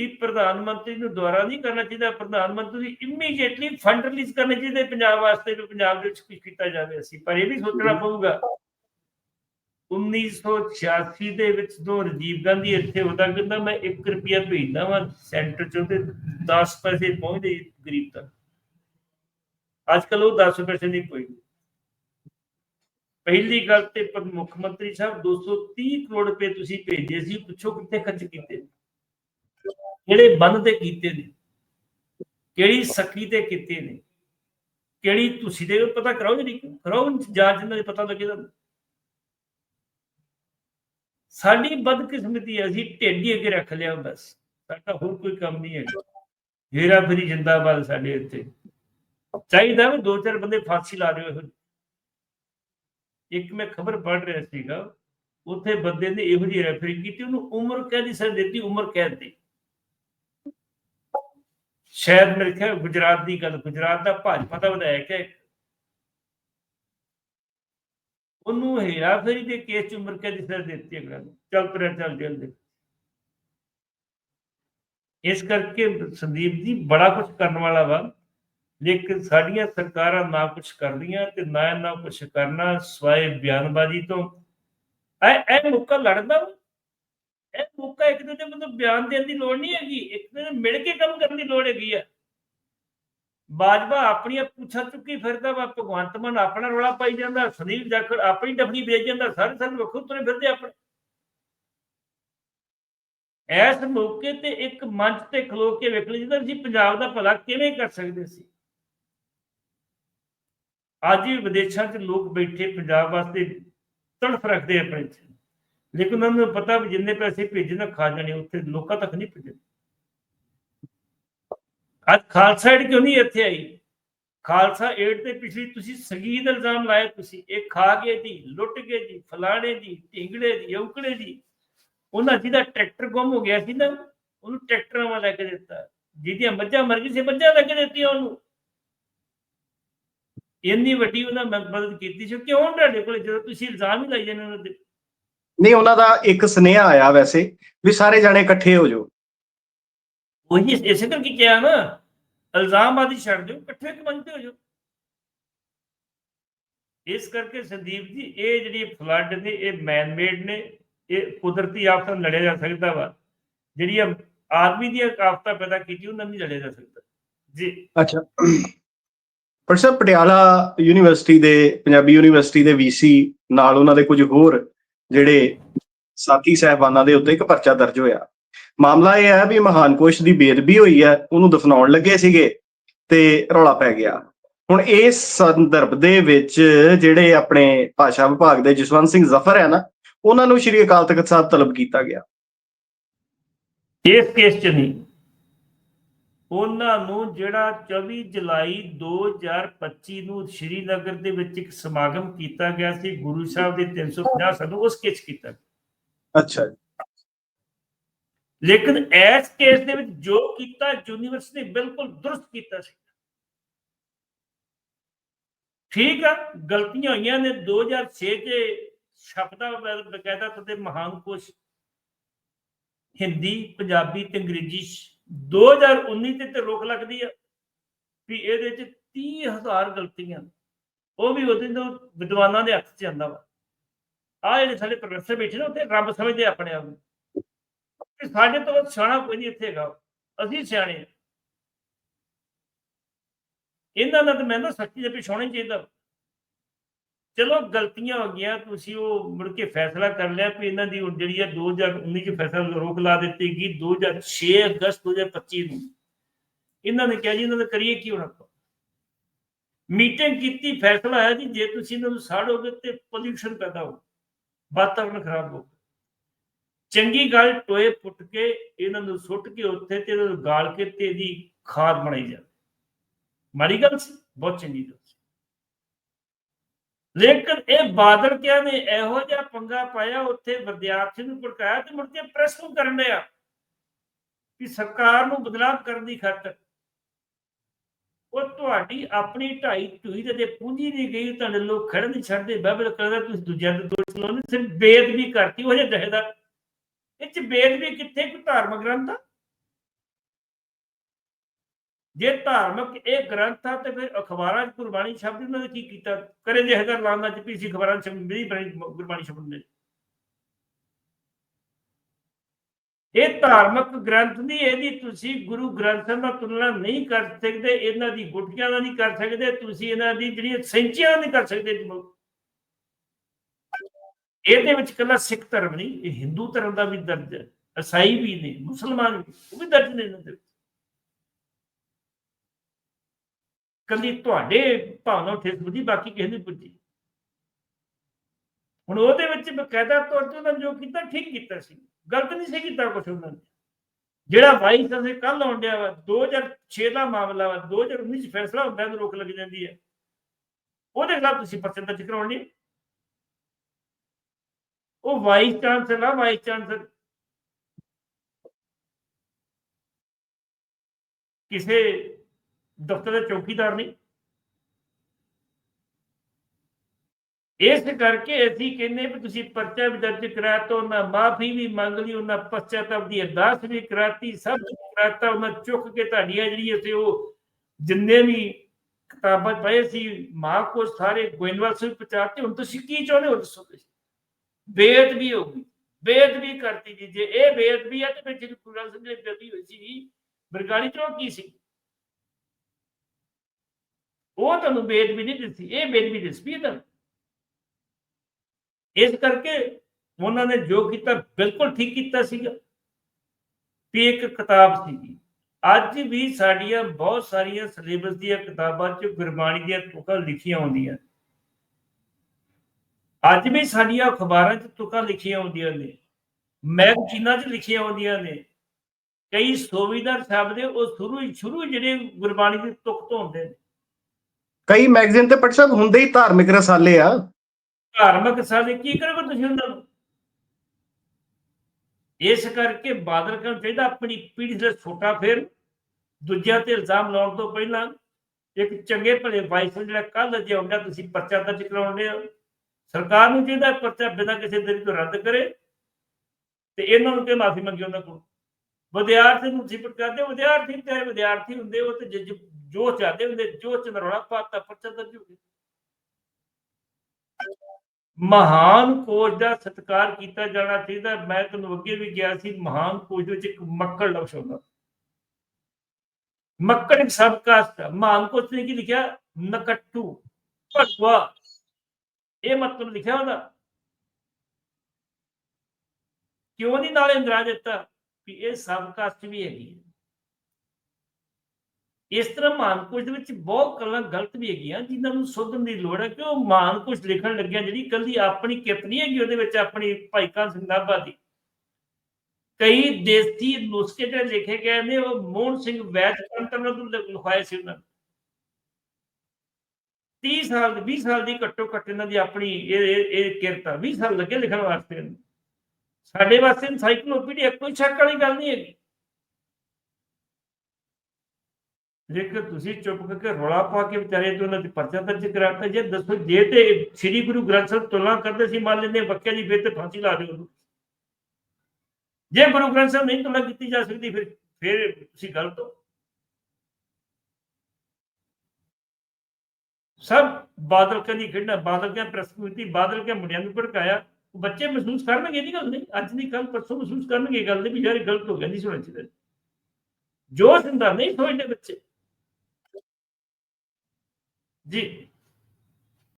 ਕਿ ਪ੍ਰਧਾਨ ਮੰਤਰੀ ਨੂੰ ਦੁਆਰਾ ਨਹੀਂ ਕਰਨਾ ਚਾਹੀਦਾ, ਪ੍ਰਧਾਨ ਮੰਤਰੀ ਇਮੀਡੀਏਟਲੀ ਫੰਡ ਰਿਲੀਜ਼ ਕਰਨੇ ਚਾਹੀਦੇ ਪੰਜਾਬ ਵਾਸਤੇ, ਵੀ ਪੰਜਾਬ ਦੇ ਵਿੱਚ ਕੁਝ ਕੀਤਾ ਜਾਵੇ ਅਸੀਂ, ਪਰ ਇਹ ਵੀ ਸੋਚਣਾ ਪਊਗਾ। 1986 ਦੇ ਵਿੱਚ ਜਦੋਂ ਰਾਜੀਵ ਗਾਂਧੀ ਇੱਥੇ ਹੁੰਦਾ ਕਹਿੰਦਾ, ਮੈਂ 1 ਰੁਪਿਆ ਭੇਜਦਾ ਵਾਂ, ਸੈਂਟਰ ਚੋਂ ਤੇ 10 ਪੈਸੇ ਪਹੁੰਚਦੇ ਗਰੀਬ ਤੱਕ। ਅੱਜ ਕੱਲ ਉਹ 10 ਪੈਸੇ ਨਹੀਂ ਕੋਈ ਪਹਿਲੀ ਗੱਲ ਤੇ ਮੁੱਖ ਮੰਤਰੀ ਸਾਹਿਬ 230 ਕਰੋੜ ਰੁਪਏ ਤੁਸੀਂ ਭੇਜੇ ਸੀ ਪੁੱਛੋ ਕਿੱਥੇ ਖਰਚ ਕੀਤੇ। ਕਿਹੜੇ ਬੰਦ ਤੇ ਕੀਤੇ ਨੇ? ਕਿਹੜੀ ਸਖੀ ਤੇ ਕੀਤੇ ਨੇ? ਕਿਹੜੀ ਤੁਸੀਂ ਦੇ ਪਤਾ ਕਰਾਓ ਜਿਹੜੀ ਕਰਾਓ ਜਾਂਚ ਇਹਨਾਂ ਦੇ ਪਤਾ ਲੱਗੇਗਾ? ਸਾਡੀ ਬਦਕਿਸਮਤੀ ਹੈ, ਅਸੀਂ ਢੇਡੀ ਅੱਗੇ ਰੱਖ ਲਿਆ ਬਸ। ਸਾਡਾ ਹੋਰ ਕੋਈ ਕੰਮ ਨਹੀਂ ਹੈ ਹੇਰਾ ਫੇਰੀ ਜਿੰਦਾਬਾਦ ਸਾਡੇ ਇੱਥੇ। ਚਾਹੀਦਾ ਵੀ ਦੋ ਚਾਰ ਬੰਦੇ ਫਾਂਸੀ ਲਾ ਦਿਓ ਇਹੋ ਇੱਕ ਮੈਂ ਖਬਰ ਪੜ੍ਹ ਰਿਹਾ ਸੀਗਾ, ਉੱਥੇ ਬੰਦੇ ਨੇ ਇਹੋ ਜਿਹੀ ਰੈਫਰੀ ਕੀਤੀ, ਉਹਨੂੰ ਉਮਰ ਕੈਦ ਦੀ ਸਜ਼ਾ ਦਿੱਤੀ, ਉਮਰ ਕੈਦ ਦੀ ਸ਼ਾਇਦ ਮੇਰੇ ਖਿਆਲ ਗੁਜਰਾਤ ਦੀ ਗੱਲ, ਗੁਜਰਾਤ ਦਾ ਭਾਜਪਾ ਦਾ ਵਿਧਾਇਕ ਹੈ। ਉਹਨੂੰ ਹੇਰਾ ਦੇ ਕੇਸ ਚ ਉਮਰ ਕੈਦ ਦੀ ਦਿੱਤੀ ਅਗਲਾ। ਚੱਲ ਤੁਰਿਆ, ਚੱਲ ਜੇਲ੍ਹ ਦੇ। ਇਸ ਕਰਕੇ ਸੰਦੀਪ ਜੀ ਬੜਾ ਕੁਝ ਕਰਨ ਵਾਲਾ ਵਾ, ਲੇਕਿਨ ਸਾਡੀਆਂ ਸਰਕਾਰਾਂ ਨਾ ਕੁਝ ਕਰਦੀਆਂ ਤੇ ਨਾ ਇਹਨਾਂ ਕੁਝ ਕਰਨਾ ਸਵਾਏ ਬਿਆਨਬਾਜ਼ੀ ਤੋਂ। ਇਹ ਇਹ ਮੌਕਾ ਲੜਦਾ ਵਾ। ਇੱਕ ਦੂਜੇ ਨੂੰ ਬਿਆਨ ਦੇਣ ਦੀ ਲੋੜ ਨਹੀਂ ਹੈਗੀ, ਇੱਕ ਦੂਜੇ ਮਿਲ ਕੇ ਕੰਮ ਕਰਨ ਦੀ ਲੋੜ ਹੈਗੀ ਆ। ਬਾਜਵਾ ਆਪਣੀਆਂ ਪੁੱਛਾਂ ਚੁੱਕੀ ਫਿਰਦਾ ਵਾ, ਭਗਵੰਤ ਮਾਨ ਆਪਣਾ ਰੋਲਾ ਪਾਈ ਜਾਂਦਾ ਸੁਨੀਲ ਜਾਖੜ ਆਪਣੀ ਡਫਣੀ ਵੇਚ ਜਾਂਦਾ, ਸਾਰੇ ਸਾਰੇ ਵੱਖੋ ਤੁਰੇ ਫਿਰਦੇ ਆਪਣੇ। ਇਸ ਮੌਕੇ ਤੇ ਇੱਕ ਮੰਚ ਤੇ ਖਲੋ ਕੇ ਵੇਖ ਲਈ ਜਿੱਦਾਂ ਅਸੀਂ ਪੰਜਾਬ ਦਾ ਭਲਾ ਕਿਵੇਂ ਕਰ ਸਕਦੇ ਸੀ। ਅੱਜ ਵੀ ਵਿਦੇਸ਼ਾਂ 'ਚ ਲੋਕ ਬੈਠੇ, ਪੰਜਾਬ ਵਾਸਤੇ ਤੜਫ ਰੱਖਦੇ ਆਪਣੇ 'ਚ। ਲੇਕਿਨ ਉਹਨਾਂ ਨੂੰ ਪਤਾ ਵੀ ਜਿੰਨੇ ਪੈਸੇ ਭੇਜਣਾ ਖਾ ਜਾਣੇ, ਉੱਥੇ ਲੋਕਾਂ ਤੱਕ ਨਹੀਂ ਭੇਜਣੇ ਅੱਜ ਖਾਲਸਾ ਏਡ ਕਿਉਂ ਨਹੀਂ ਇੱਥੇ ਆਈ? ਖਾਲਸਾ ਏਡ ਤੇ ਪਿਛਲੀ ਤੁਸੀਂ ਸੰਗੀਤ ਇਲਜ਼ਾਮ ਲਾਏ ਤੁਸੀਂ, ਇਹ ਖਾ ਗਏ ਜੀ, ਲੁੱਟ ਗਏ ਜੀ, ਫਲਾਣੇ ਦੀ ਢਿੰਗੜੇ ਦੀ ਔਕੜੇ ਦੀ ਉਹਨਾਂ ਜਿਹਦਾ ਟਰੈਕਟਰ ਗੁੰਮ ਹੋ ਗਿਆ ਸੀ ਨਾ, ਉਹਨੂੰ ਟਰੈਕਟਰਾਂ ਵਾਲਾ ਲੈ ਕੇ ਦਿੱਤਾ। ਜਿਹਦੀਆਂ ਮੱਝਾਂ ਮਰ ਗਈ ਸੀ, ਮੱਝਾਂ ਲੈ ਕੇ ਦਿੱਤੀਆਂ ਉਹਨੂੰ। ਇੰਨੀ ਵੱਡੀ ਉਹਨਾਂ ਮਦਦ ਕੀਤੀ ਸੀ ਕਿਉਂ ਤੁਹਾਡੇ ਕੋਲ ਜਦੋਂ ਤੁਸੀਂ ਇਲਜ਼ਾਮ ਹੀ ਲਾਈ ਜਾਂਦੇ ਉਹਨਾਂ ਦੇ ਨਹੀਂ ਉਹਨਾਂ ਦਾ ਇੱਕ ਸੁਨੇਹਾ ਆਇਆ ਵੈਸੇ ਵੀ ਸਾਰੇ ਜਾਣੇ ਇਕੱਠੇ ਹੋ ਜਾਓ। ਉਹੀ ਇਸੇ ਕਰਕੇ ਕਿਹਾ ਨਾ ਇਲਜ਼ਾਮ ਆਦਿ ਛੱਡ ਦਿਓ ਇਕੱਠੇ ਕਮੰਦੇ ਹੋ ਜਾਓ। ਇਸ ਕਰਕੇ ਸੰਦੀਪ ਜੀ ਇਹ ਜਿਹੜੀ ਫਲੱਡ ਨੇ ਇਹ ਮੈਨ ਮੇਡ ਨੇ ਇਹ ਕੁਦਰਤੀ ਆਫਤਾਂ ਨਾਲ ਲੜਿਆ ਜਾ ਸਕਦਾ ਵਾ। ਜਿਹੜੀਆਂ ਆਦਮੀ ਦੀਆਂ ਆਫਤਾਂ ਪੈਦਾ ਕੀਤੀ ਉਹਨਾਂ ਨਹੀਂ ਲੜਿਆ ਜਾ ਸਕਦਾ। ਜੀ। ਅੱਛਾ। ਪਰ ਸਰ ਪਟਿਆਲਾ ਯੂਨੀਵਰਸਿਟੀ ਦੇ ਪੰਜਾਬੀ ਯੂਨੀਵਰਸਿਟੀ ਦੇ ਵੀਸੀ ਨਾਲ ਉਹਨਾਂ ਦੇ ਕੁਝ ਹੋਰ ਜਿਹੜੇ ਸਾਥੀ ਸਹਿਬਾਨਾਂ ਦੇ ਉੱਤੇ ਇੱਕ ਪਰਚਾ ਦਰਜ ਹੋਇਆ। ਮਾਮਲਾ ਇਹ ਹੈ ਵੀ ਮਹਾਨ ਕੋਸ਼ ਦੀ ਬੇਦਬੀ ਹੋਈ ਹੈ, ਉਹਨੂੰ ਦਫਨਾਉਣ ਲੱਗੇ ਸੀਗੇ ਤੇ ਰੌਲਾ ਪੈ ਗਿਆ। ਹੁਣ ਇਸ ਸੰਦਰਭ ਦੇ ਵਿੱਚ ਜਿਹੜੇ ਆਪਣੇ ਭਾਸ਼ਾ ਵਿਭਾਗ ਦੇ ਜਸਵੰਤ ਸਿੰਘ ਜ਼ਫਰ ਹੈ ਨਾ, ਉਹਨਾਂ ਨੂੰ ਸ਼੍ਰੀ ਅਕਾਲ ਤਖਤ ਸਾਹਿਬ ਤਲਬ ਕੀਤਾ ਗਿਆ। ਇਸ ਕੇਸ 'ਚ ਨਹੀਂ। ਉਹਨਾਂ ਨੂੰ ਜਿਹੜਾ 24 ਜੁਲਾਈ 2025 ਨੂੰ ਸ਼੍ਰੀਨਗਰ ਦੇ ਵਿੱਚ ਇੱਕ ਸਮਾਗਮ ਕੀਤਾ ਗਿਆ ਸੀ ਗੁਰੂ ਸਾਹਿਬ ਦੇ 350 ਸਾਲ ਉਸ ਕੇਸ ਕੀਤਾ ਅੱਛਾ ਜੀ ਲੇਕਿਨ ਇਸ ਕੇਸ ਦੇ ਵਿੱਚ ਜੋ ਕੀਤਾ ਯੂਨੀਵਰਸਿਟੀ ਨੇ ਬਿਲਕੁਲ ਦੁਰਸਤ ਕੀਤਾ ਸੀ ਠੀਕ ਆ ਗਲਤੀਆਂ ਹੋਈਆਂ ਨੇ 2006 ਚ ਛਪਦਾ ਬ- ਬਕਾਇਦਾ ਤੇ ਮਹਾਨ ਕੋਸ਼ ਹਿੰਦੀ ਪੰਜਾਬੀ ਤੇ ਅੰਗਰੇਜ਼ੀ। 2019 ਤੇ ਤੇ ਰੋਕ ਲੱਗਦੀ ਆ ਵੀ ਇਹਦੇ ਚ 30000 ਗਲਤੀਆਂ ਉਹ ਵੀ ਉਹਦੇ ਤੋਂ ਵਿਦਵਾਨਾਂ ਦੇ ਹੱਥ 'ਚ ਆਂਦਾ ਵਾ। ਆ ਜਿਹੜੇ ਸਾਡੇ ਪ੍ਰੋਫੈਸਰ ਬੈਠੇ ਨੇ, ਉੱਥੇ ਰੱਬ ਸਮਝਦੇ ਆ ਆਪਣੇ ਆਪ ਨੂੰ। ਕਿ ਸਾਡੇ ਤੋਂ ਵੱਧ ਸਿਆਣਾ ਕੋਈ ਨਹੀਂ ਇੱਥੇ ਹੈਗਾ। ਅਸੀਂ ਸਿਆਣੇ ਇਹਨਾਂ ਨਾਲ ਤਾਂ ਮੈਂ ਨਾ ਸੱਚੀ ਦੇ ਪਿਛਾਉਣਾ ਹੀ ਚਾਹੀਦਾ। ਚਲੋ ਗਲਤੀਆਂ ਹੋ ਗਈਆਂ, ਤੁਸੀਂ ਉਹ ਮੁੜ ਕੇ ਫੈਸਲਾ ਕਰ ਲਿਆ ਕਿ ਇਹਨਾਂ ਦੀ ਹੁਣ ਜਿਹੜੀ ਆ 2019 ਚ ਫੈਸਲਾ ਰੋਕ ਲਾ ਦਿੱਤੀ ਗਈ 2006 ਅਗਸਤ 2025 ਨੂੰ। ਇਹਨਾਂ ਨੇ ਕਿਹਾ ਜੀ, ਇਹਨਾਂ ਦਾ ਕਰੀਏ ਕੀ ਹੁਣ ਆਪਾਂ? ਮੀਟਿੰਗ ਕੀਤੀ, ਫੈਸਲਾ ਆਇਆ ਜੀ, ਜੇ ਤੁਸੀਂ ਇਹਨਾਂ ਨੂੰ ਸਾੜੋਗੇ ਤੇ ਪੋਲਿਊਸ਼ਨ ਪੈਦਾ ਹੋ ਵਾਤਾਵਰਨ ਖਰਾਬ ਹੋ ਚੰਗੀ ਗੱਲ ਟੋਏ ਪੁੱਟ ਕੇ ਇਹਨਾਂ ਨੂੰ ਸੁੱਟ ਕੇ ਉੱਥੇ ਤੇ ਇਹਨਾਂ ਨੂੰ ਗਾਲ ਕੇ ਤੇ ਇਹਦੀ ਖਾਦ ਬਣਾਈ ਜਾਵੇ। ਮਾੜੀ ਗੱਲ ਸੀ, ਬਹੁਤ ਚੰਗੀ ਗੱਲ। ਲੇਕਿਨ ਇਹ ਬਾਦਲ ਕਿਆ ਨੇ? ਇਹੋ ਜਿਹਾ ਪੰਗਾ ਪਾਇਆ, ਉੱਥੇ ਵਿਦਿਆਰਥੀ ਨੂੰ ਭੜਕਾਇਆ ਤੇ ਮੁੜ ਕੇ ਪ੍ਰੈਸ ਨੂੰ ਕਰਨ ਲਿਆ ਕਿ ਸਰਕਾਰ ਨੂੰ ਬਦਲਾਅ ਕਰਨ ਦੀ ਖਾਤਰ। ਉਹ ਤੁਹਾਡੀ ਆਪਣੀ ਢਾਈ ਢੂਈ ਤੇ ਜੇ ਪੂੰਜੀ ਨਹੀਂ ਗਈ, ਤੁਹਾਡੇ ਲੋਕ ਖੜਨ ਨਹੀਂ ਛੱਡਦੇ। ਬਾਬਲ ਕਰਦਾ ਤੁਸੀਂ ਦੂਜਿਆਂ ਦੇ ਦੋਸ਼ ਲਾਉਂਦੇ ਸਿਰਫ ਬੇਅਦਬੀ ਕਰਤੀ, ਉਹ ਜੇ ਇਹ ਚ ਬੇਅਦਬੀ ਕਿੱਥੇ? ਕੋਈ ਧਾਰਮਿਕ ਗ੍ਰੰਥ ਆ? ਜੇ ਧਾਰਮਿਕ ਇਹ ਗ੍ਰੰਥ ਆ ਤੇ ਫਿਰ ਅਖਬਾਰਾਂ 'ਚ ਗੁਰਬਾਣੀ ਸ਼ਬਦ ਉਹਨਾਂ ਨੇ ਕੀ ਕੀਤਾ? ਕਰੇ ਜੇ ਹਜ਼ਾਰ ਲਾਂਦਾ ਚ ਪੀਸੀ ਖਬਰਾਂ 'ਚ ਮੇਰੀ ਗੁਰਬਾਣੀ ਸ਼ਬਦ ਨੇ। ਇਹ ਧਾਰਮਿਕ ਗ੍ਰੰਥ ਨਹੀਂ, ਇਹਦੀ ਤੁਸੀਂ ਗੁਰੂ ਗ੍ਰੰਥ ਨਾਲ ਤੁਲਨਾ ਨਹੀਂ ਕਰ ਸਕਦੇ, ਇਹਨਾਂ ਦੀ ਗੁਟਕੀਆਂ ਦਾ ਨਹੀਂ ਕਰ ਸਕਦੇ, ਤੁਸੀਂ ਇਹਨਾਂ ਦੀ ਜਿਹੜੀ ਸੈਂਚੀਆਂ ਨਹੀਂ ਕਰ ਸਕਦੇ ਇਹਦੇ ਵਿੱਚ ਕੱਲਾ ਸਿੱਖ ਧਰਮ ਨਹੀਂ, ਇਹ ਹਿੰਦੂ ਧਰਮ ਦਾ ਵੀ ਦਰਜ ਹੈ ਈਸਾਈ ਵੀ ਨੇ, ਮੁਸਲਮਾਨ ਵੀ, ਉਹ ਵੀ ਦਰਜ ਨੇ ਇਹਨਾਂ ਦੇ ਵਿੱਚ। ਕੱਲੀ ਤੁਹਾਡੇ ਭਾਵਨਾ ਠੇਸ ਬੁੱਝੀ ਬਾਕੀ ਕਿਸੇ ਦੀ ਬੁੱਝੀ ਹੁਣ ਉਹਦੇ ਵਿੱਚ ਬਕਾਇਦਾ ਤੌਰ ਤੇ ਉਹਨਾਂ ਜੋ ਕੀਤਾ, ਠੀਕ ਕੀਤਾ ਸੀ। ਗਲਤ ਨਹੀਂ ਸੀ ਕੀਤਾ ਕੁਛ ਉਹਨਾਂ ਨੇ। ਜਿਹੜਾ ਵਾਈਸ ਅਸੀਂ ਕੱਲ ਆਉਂਦਿਆ ਵਾ। 2006 ਦਾ ਮਾਮਲਾ ਵਾ। 2019 ਚ ਫੈਸਲਾ ਹੁੰਦਾ ਨੂੰ ਰੋਕ ਲੱਗ ਜਾਂਦੀ ਹੈ। ਉਹਦੇ ਖਿਲਾਫ ਤੁਸੀਂ ਪਰਚਾ ਦਰਜ ਕਰਾਉਣੀ ਉਹ ਵਾਈਸ ਚਾਂਸਲਰ ਆ ਵਾਈਸ ਚਾਂਸਲਰ। ਕਿਸੇ ਦਫ਼ਤਰ ਦੇ ਚੌਕੀਦਾਰ ਨਹੀਂ ਇਸ ਕਰਕੇ ਅਸੀਂ ਕਹਿੰਦੇ ਵੀ ਤੁਸੀਂ ਪਰਚਾ ਵੀ ਦਰਜ ਕਰਾ ਤਾਂ ਉਹਨਾਂ ਮਾਫੀ ਵੀ ਮੰਗ ਲਈ, ਉਹਨਾਂ ਪਛਤਾਪ ਦੀ ਅਰਦਾਸ ਵੀ ਕਰਾਤੀ, ਸਭ ਕਰਾਤਾ, ਉਹਨਾਂ ਚੁੱਕ ਕੇ ਤੁਹਾਡੀਆਂ ਜਿਹੜੀ ਅਸੀਂ ਉਹ ਜਿੰਨੇ ਵੀ ਕਿਤਾਬਾਂ ਪਏ ਸੀ ਮਾਂ ਕੋ ਸਾਰੇ ਗੋਇੰਦਵਾਲ ਸਿੰਘ ਪਹੁੰਚਾਤੇ ਹੁਣ ਤੁਸੀਂ ਕੀ ਚਾਹੁੰਦੇ ਹੋ ਦੱਸੋ ਤੁਸੀਂ ਬੇਅਦਬੀ ਹੋ ਗਈ। ਬੇਅਦਬੀ ਕਰਤੀ ਜੀ। ਜੇ ਇਹ ਬੇਅਦਬੀ ਹੈ ਤੇ ਫਿਰ ਜਿਹੜੀ ਗੁਰੂ ਗ੍ਰੰਥ ਸਾਹਿਬ ਦੀ ਬੇਅਦਬੀ ਹੋਈ ਸੀ ਬਰਗਾੜੀ ਚੋਂ ਕੀ ਸੀ? ਉਹ ਤੁਹਾਨੂੰ ਬੇਅਦਬੀ ਨਹੀਂ ਦਿੱਤੀ, ਇਹ ਬੇਦਬੀ ਦਿੱਤੀ ਹੈ ਇਸ ਕਰਕੇ ਉਹਨਾਂ ਨੇ ਜੋ ਕੀਤਾ ਬਿਲਕੁਲ ਠੀਕ ਕੀਤਾ ਸੀਗਾ। ਵੀ ਇੱਕ ਕਿਤਾਬ ਸੀਗੀ ਅੱਜ ਵੀ ਸਾਡੀਆਂ ਬਹੁਤ ਸਾਰੀਆਂ ਸਿਲੇਬਸ ਦੀਆਂ ਕਿਤਾਬਾਂ 'ਚ ਗੁਰਬਾਣੀ ਦੀਆਂ ਤੁਕਾਂ ਲਿਖੀਆਂ ਹੁੰਦੀਆਂ ਅੱਜ ਵੀ ਸਾਡੀਆਂ ਅਖਬਾਰਾਂ 'ਚ ਤੁਕਾਂ ਲਿਖੀਆਂ ਹੁੰਦੀਆਂ ਨੇ। ਮੈਗਜ਼ੀਨਾਂ 'ਚ ਲਿਖੀਆਂ ਹੁੰਦੀਆਂ ਨੇ। ਕਈ ਸੋਵੀਦਾਰ ਸ਼ਬਦ ਉਹ ਸ਼ੁਰੂ ਸ਼ੁਰੂ ਜਿਹੜੇ ਗੁਰਬਾਣੀ ਦੀ ਤੁਕ ਤੋਂ ਹੁੰਦੇ ਨੇ। ਕਈ ਮੈਗਜ਼ੀਨ ਤੇ ਪਟ ਸਾਹਿਬ ਹੁੰਦੇ ਹੀ ਧਾਰਮਿਕ ਰਸਾਲੇ ਆ। ਧਾਰਮਿਕ ਸਾਡੇ ਕੀ ਕਰੋਗੇ ਤੁਸੀਂ ਉਹਨਾਂ ਨੂੰ? ਇਸ ਕਰਕੇ ਬਾਦਲ ਕਰਨ ਚਾਹੀਦਾ, ਆਪਣੀ ਪੀੜ੍ਹੀ ਦੇ ਛੋਟਾ ਫੇਰ, ਦੂਜਿਆਂ ਤੇ ਇਲਜ਼ਾਮ ਲਾਉਣ ਤੋਂ ਪਹਿਲਾਂ ਇੱਕ ਚੰਗੇ ਭਲੇ ਵਾਇਸ ਜਿਹੜਾ ਕੱਲ ਜੇ ਆਉਂਦਾ, ਤੁਸੀਂ ਪਰਚਾ ਦਰਜ ਕਰਾਉਂਦੇ ਹੋ। ਸਰਕਾਰ ਨੂੰ ਚਾਹੀਦਾ ਪਰਚਾ ਬਿਨਾਂ ਕਿਸੇ ਦੇਰੀ ਤੋਂ ਰੱਦ ਕਰੇ ਤੇ ਇਹਨਾਂ ਨੂੰ ਕਿ ਮਾਫੀ ਮੰਗੀ ਉਹਨਾਂ ਕੋਲ? ਵਿਦਿਆਰਥੀ ਨੂੰ ਸਿਫਤ ਕਰਦੇ ਵਿਦਿਆਰਥੀ ਚਾਹੇ ਵਿਦਿਆਰਥੀ ਹੁੰਦੇ ਉਹ ਤੇ ਜੋ ਚਾਹਦੇ ਹੁੰਦੇ, ਜੋ ਚੰਦਰੋੜਾ ਪਾਤਾ ਪਰਚਾ ਦਰਜ ਹੋ ਗਿਆ ਮਹਾਨ ਕੋਚ ਦਾ ਸਤਿਕਾਰ ਕੀਤਾ ਜਾਣਾ ਚਾਹੀਦਾ। ਮੈਂ ਤੁਹਾਨੂੰ ਅੱਗੇ ਵੀ ਗਿਆ ਸੀ, ਮਹਾਨ ਕੋਚ ਵਿੱਚ ਇੱਕ ਮੱਕੜ ਲਫ਼ਜ਼ ਹੁੰਦਾ। ਮੱਕੜ ਇੱਕ ਸਬ ਕਾਸਟ ਮਹਾਨ ਕੋਚ ਨੇ ਕੀ ਲਿਖਿਆ? ਨਕਟੂ ਭਗਵਾ। ਇਹ ਮਤਲਬ ਲਿਖਿਆ ਉਹਦਾ ਕਿਉਂ ਨਹੀਂ ਨਾਲੇ ਅੰਦਰਾ ਦਿੱਤਾ? ਵੀ ਇਹ ਸਬ ਕਾਸਟ ਵੀ ਹੈਗੀ ਹੈ ਇਸ ਤਰ੍ਹਾਂ ਮਾਨਕੋਸ਼ ਦੇ ਵਿੱਚ ਬਹੁਤ ਗੱਲਾਂ ਗਲਤ ਵੀ ਹੈਗੀਆਂ, ਜਿਨ੍ਹਾਂ ਨੂੰ ਸੁਧਰਨ ਦੀ ਲੋੜ ਹੈ ਕਿ ਉਹ ਮਾਨਕੋਸ਼ ਲਿਖਣ ਲੱਗਿਆ, ਜਿਹੜੀ ਕੱਲੀ ਆਪਣੀ ਕਿਰਤ ਨਹੀਂ ਹੈਗੀ, ਉਹਦੇ ਵਿੱਚ ਆਪਣੀ ਭਾਈ ਕਾਨ ਸਿੰਘ ਨਾਭਾ ਦੀ। ਕਈ ਦੇਸੀ ਨੁਸਖੇ ਜਿਹੜੇ ਲਿਖੇ ਗਏ ਨੇ, ਉਹ ਮੋਹਨ ਸਿੰਘ ਵੈਦ ਕੰਟਨ ਨੂੰ ਲਿਖਾਏ ਸੀ ਉਹਨਾਂ 30 ਸਾਲ 20 ਸਾਲ ਦੀ ਘੱਟੋ ਘੱਟ ਇਹਨਾਂ ਦੀ ਆਪਣੀ ਇਹ ਇਹ ਕਿਰਤ 20 ਸਾਲ ਲੱਗੇ ਲਿਖਣ ਵਾਸਤੇ ਸਾਡੇ ਵਾਸਤੇ ਐਨਸਾਈਕਲੋਪੀਡੀਆ ਕੋਈ ਸ਼ੱਕ ਵਾਲੀ ਗੱਲ ਨਹੀਂ ਹੈਗੀ। ਲੇਕਿਨ ਤੁਸੀਂ ਚੁੱਪ ਕਰਕੇ ਰੌਲਾ ਪਾ ਕੇ ਵਿਚਾਰੇ ਤੋਂ ਉਹਨਾਂ ਦੇ ਪਰਚਾ ਦਰਜ ਕਰਾਤਾ ਜੇ ਦੱਸੋ ਜੇ ਤੇ ਸ੍ਰੀ ਗੁਰੂ ਗ੍ਰੰਥ ਸਾਹਿਬ ਤੁਲਨਾ ਕਰਦੇ ਸੀ ਮੰਨ ਲੈਂਦੇ ਬੱਕਿਆ ਜੀ ਫਿਰ ਤੇ ਫਾਂਸੀ ਲਾ ਦਿਓ ਉਹਨੂੰ ਜੇ ਗੁਰੂ ਗ੍ਰੰਥ ਸਾਹਿਬ ਨਹੀਂ ਤੁਲਨਾ ਕੀਤੀ ਜਾ ਸਕਦੀ ਫਿਰ ਫਿਰ ਤੁਸੀਂ ਗਲਤ ਹੋ ਸਭ ਬਾਦਲ ਕੇ ਨਹੀਂ ਖੇਡਣਾ ਬਾਦਲ ਕੇ ਪ੍ਰੈਸ ਕਮੇਟੀ ਬਾਦਲ ਕੇ ਮੁੰਡਿਆਂ ਨੂੰ ਭੜਕਾਇਆ ਬੱਚੇ ਮਹਿਸੂਸ ਕਰਨਗੇ ਇਹ ਗੱਲ ਨਹੀਂ ਅੱਜ ਨਹੀਂ ਕੱਲ ਪਰਸੋਂ ਮਹਿਸੂਸ ਕਰਨਗੇ ਗੱਲ ਨਹੀਂ ਵੀ ਯਾਰ ਗਲਤ ਹੋ ਗਿਆ ਨਹੀਂ ਸੁਣਨਾ ਚਾਹੀਦਾ ਜੋ ਸਿੰਦਾ ਨਹੀਂ ਸੋਚਦੇ ਬੱਚੇ ਜੀ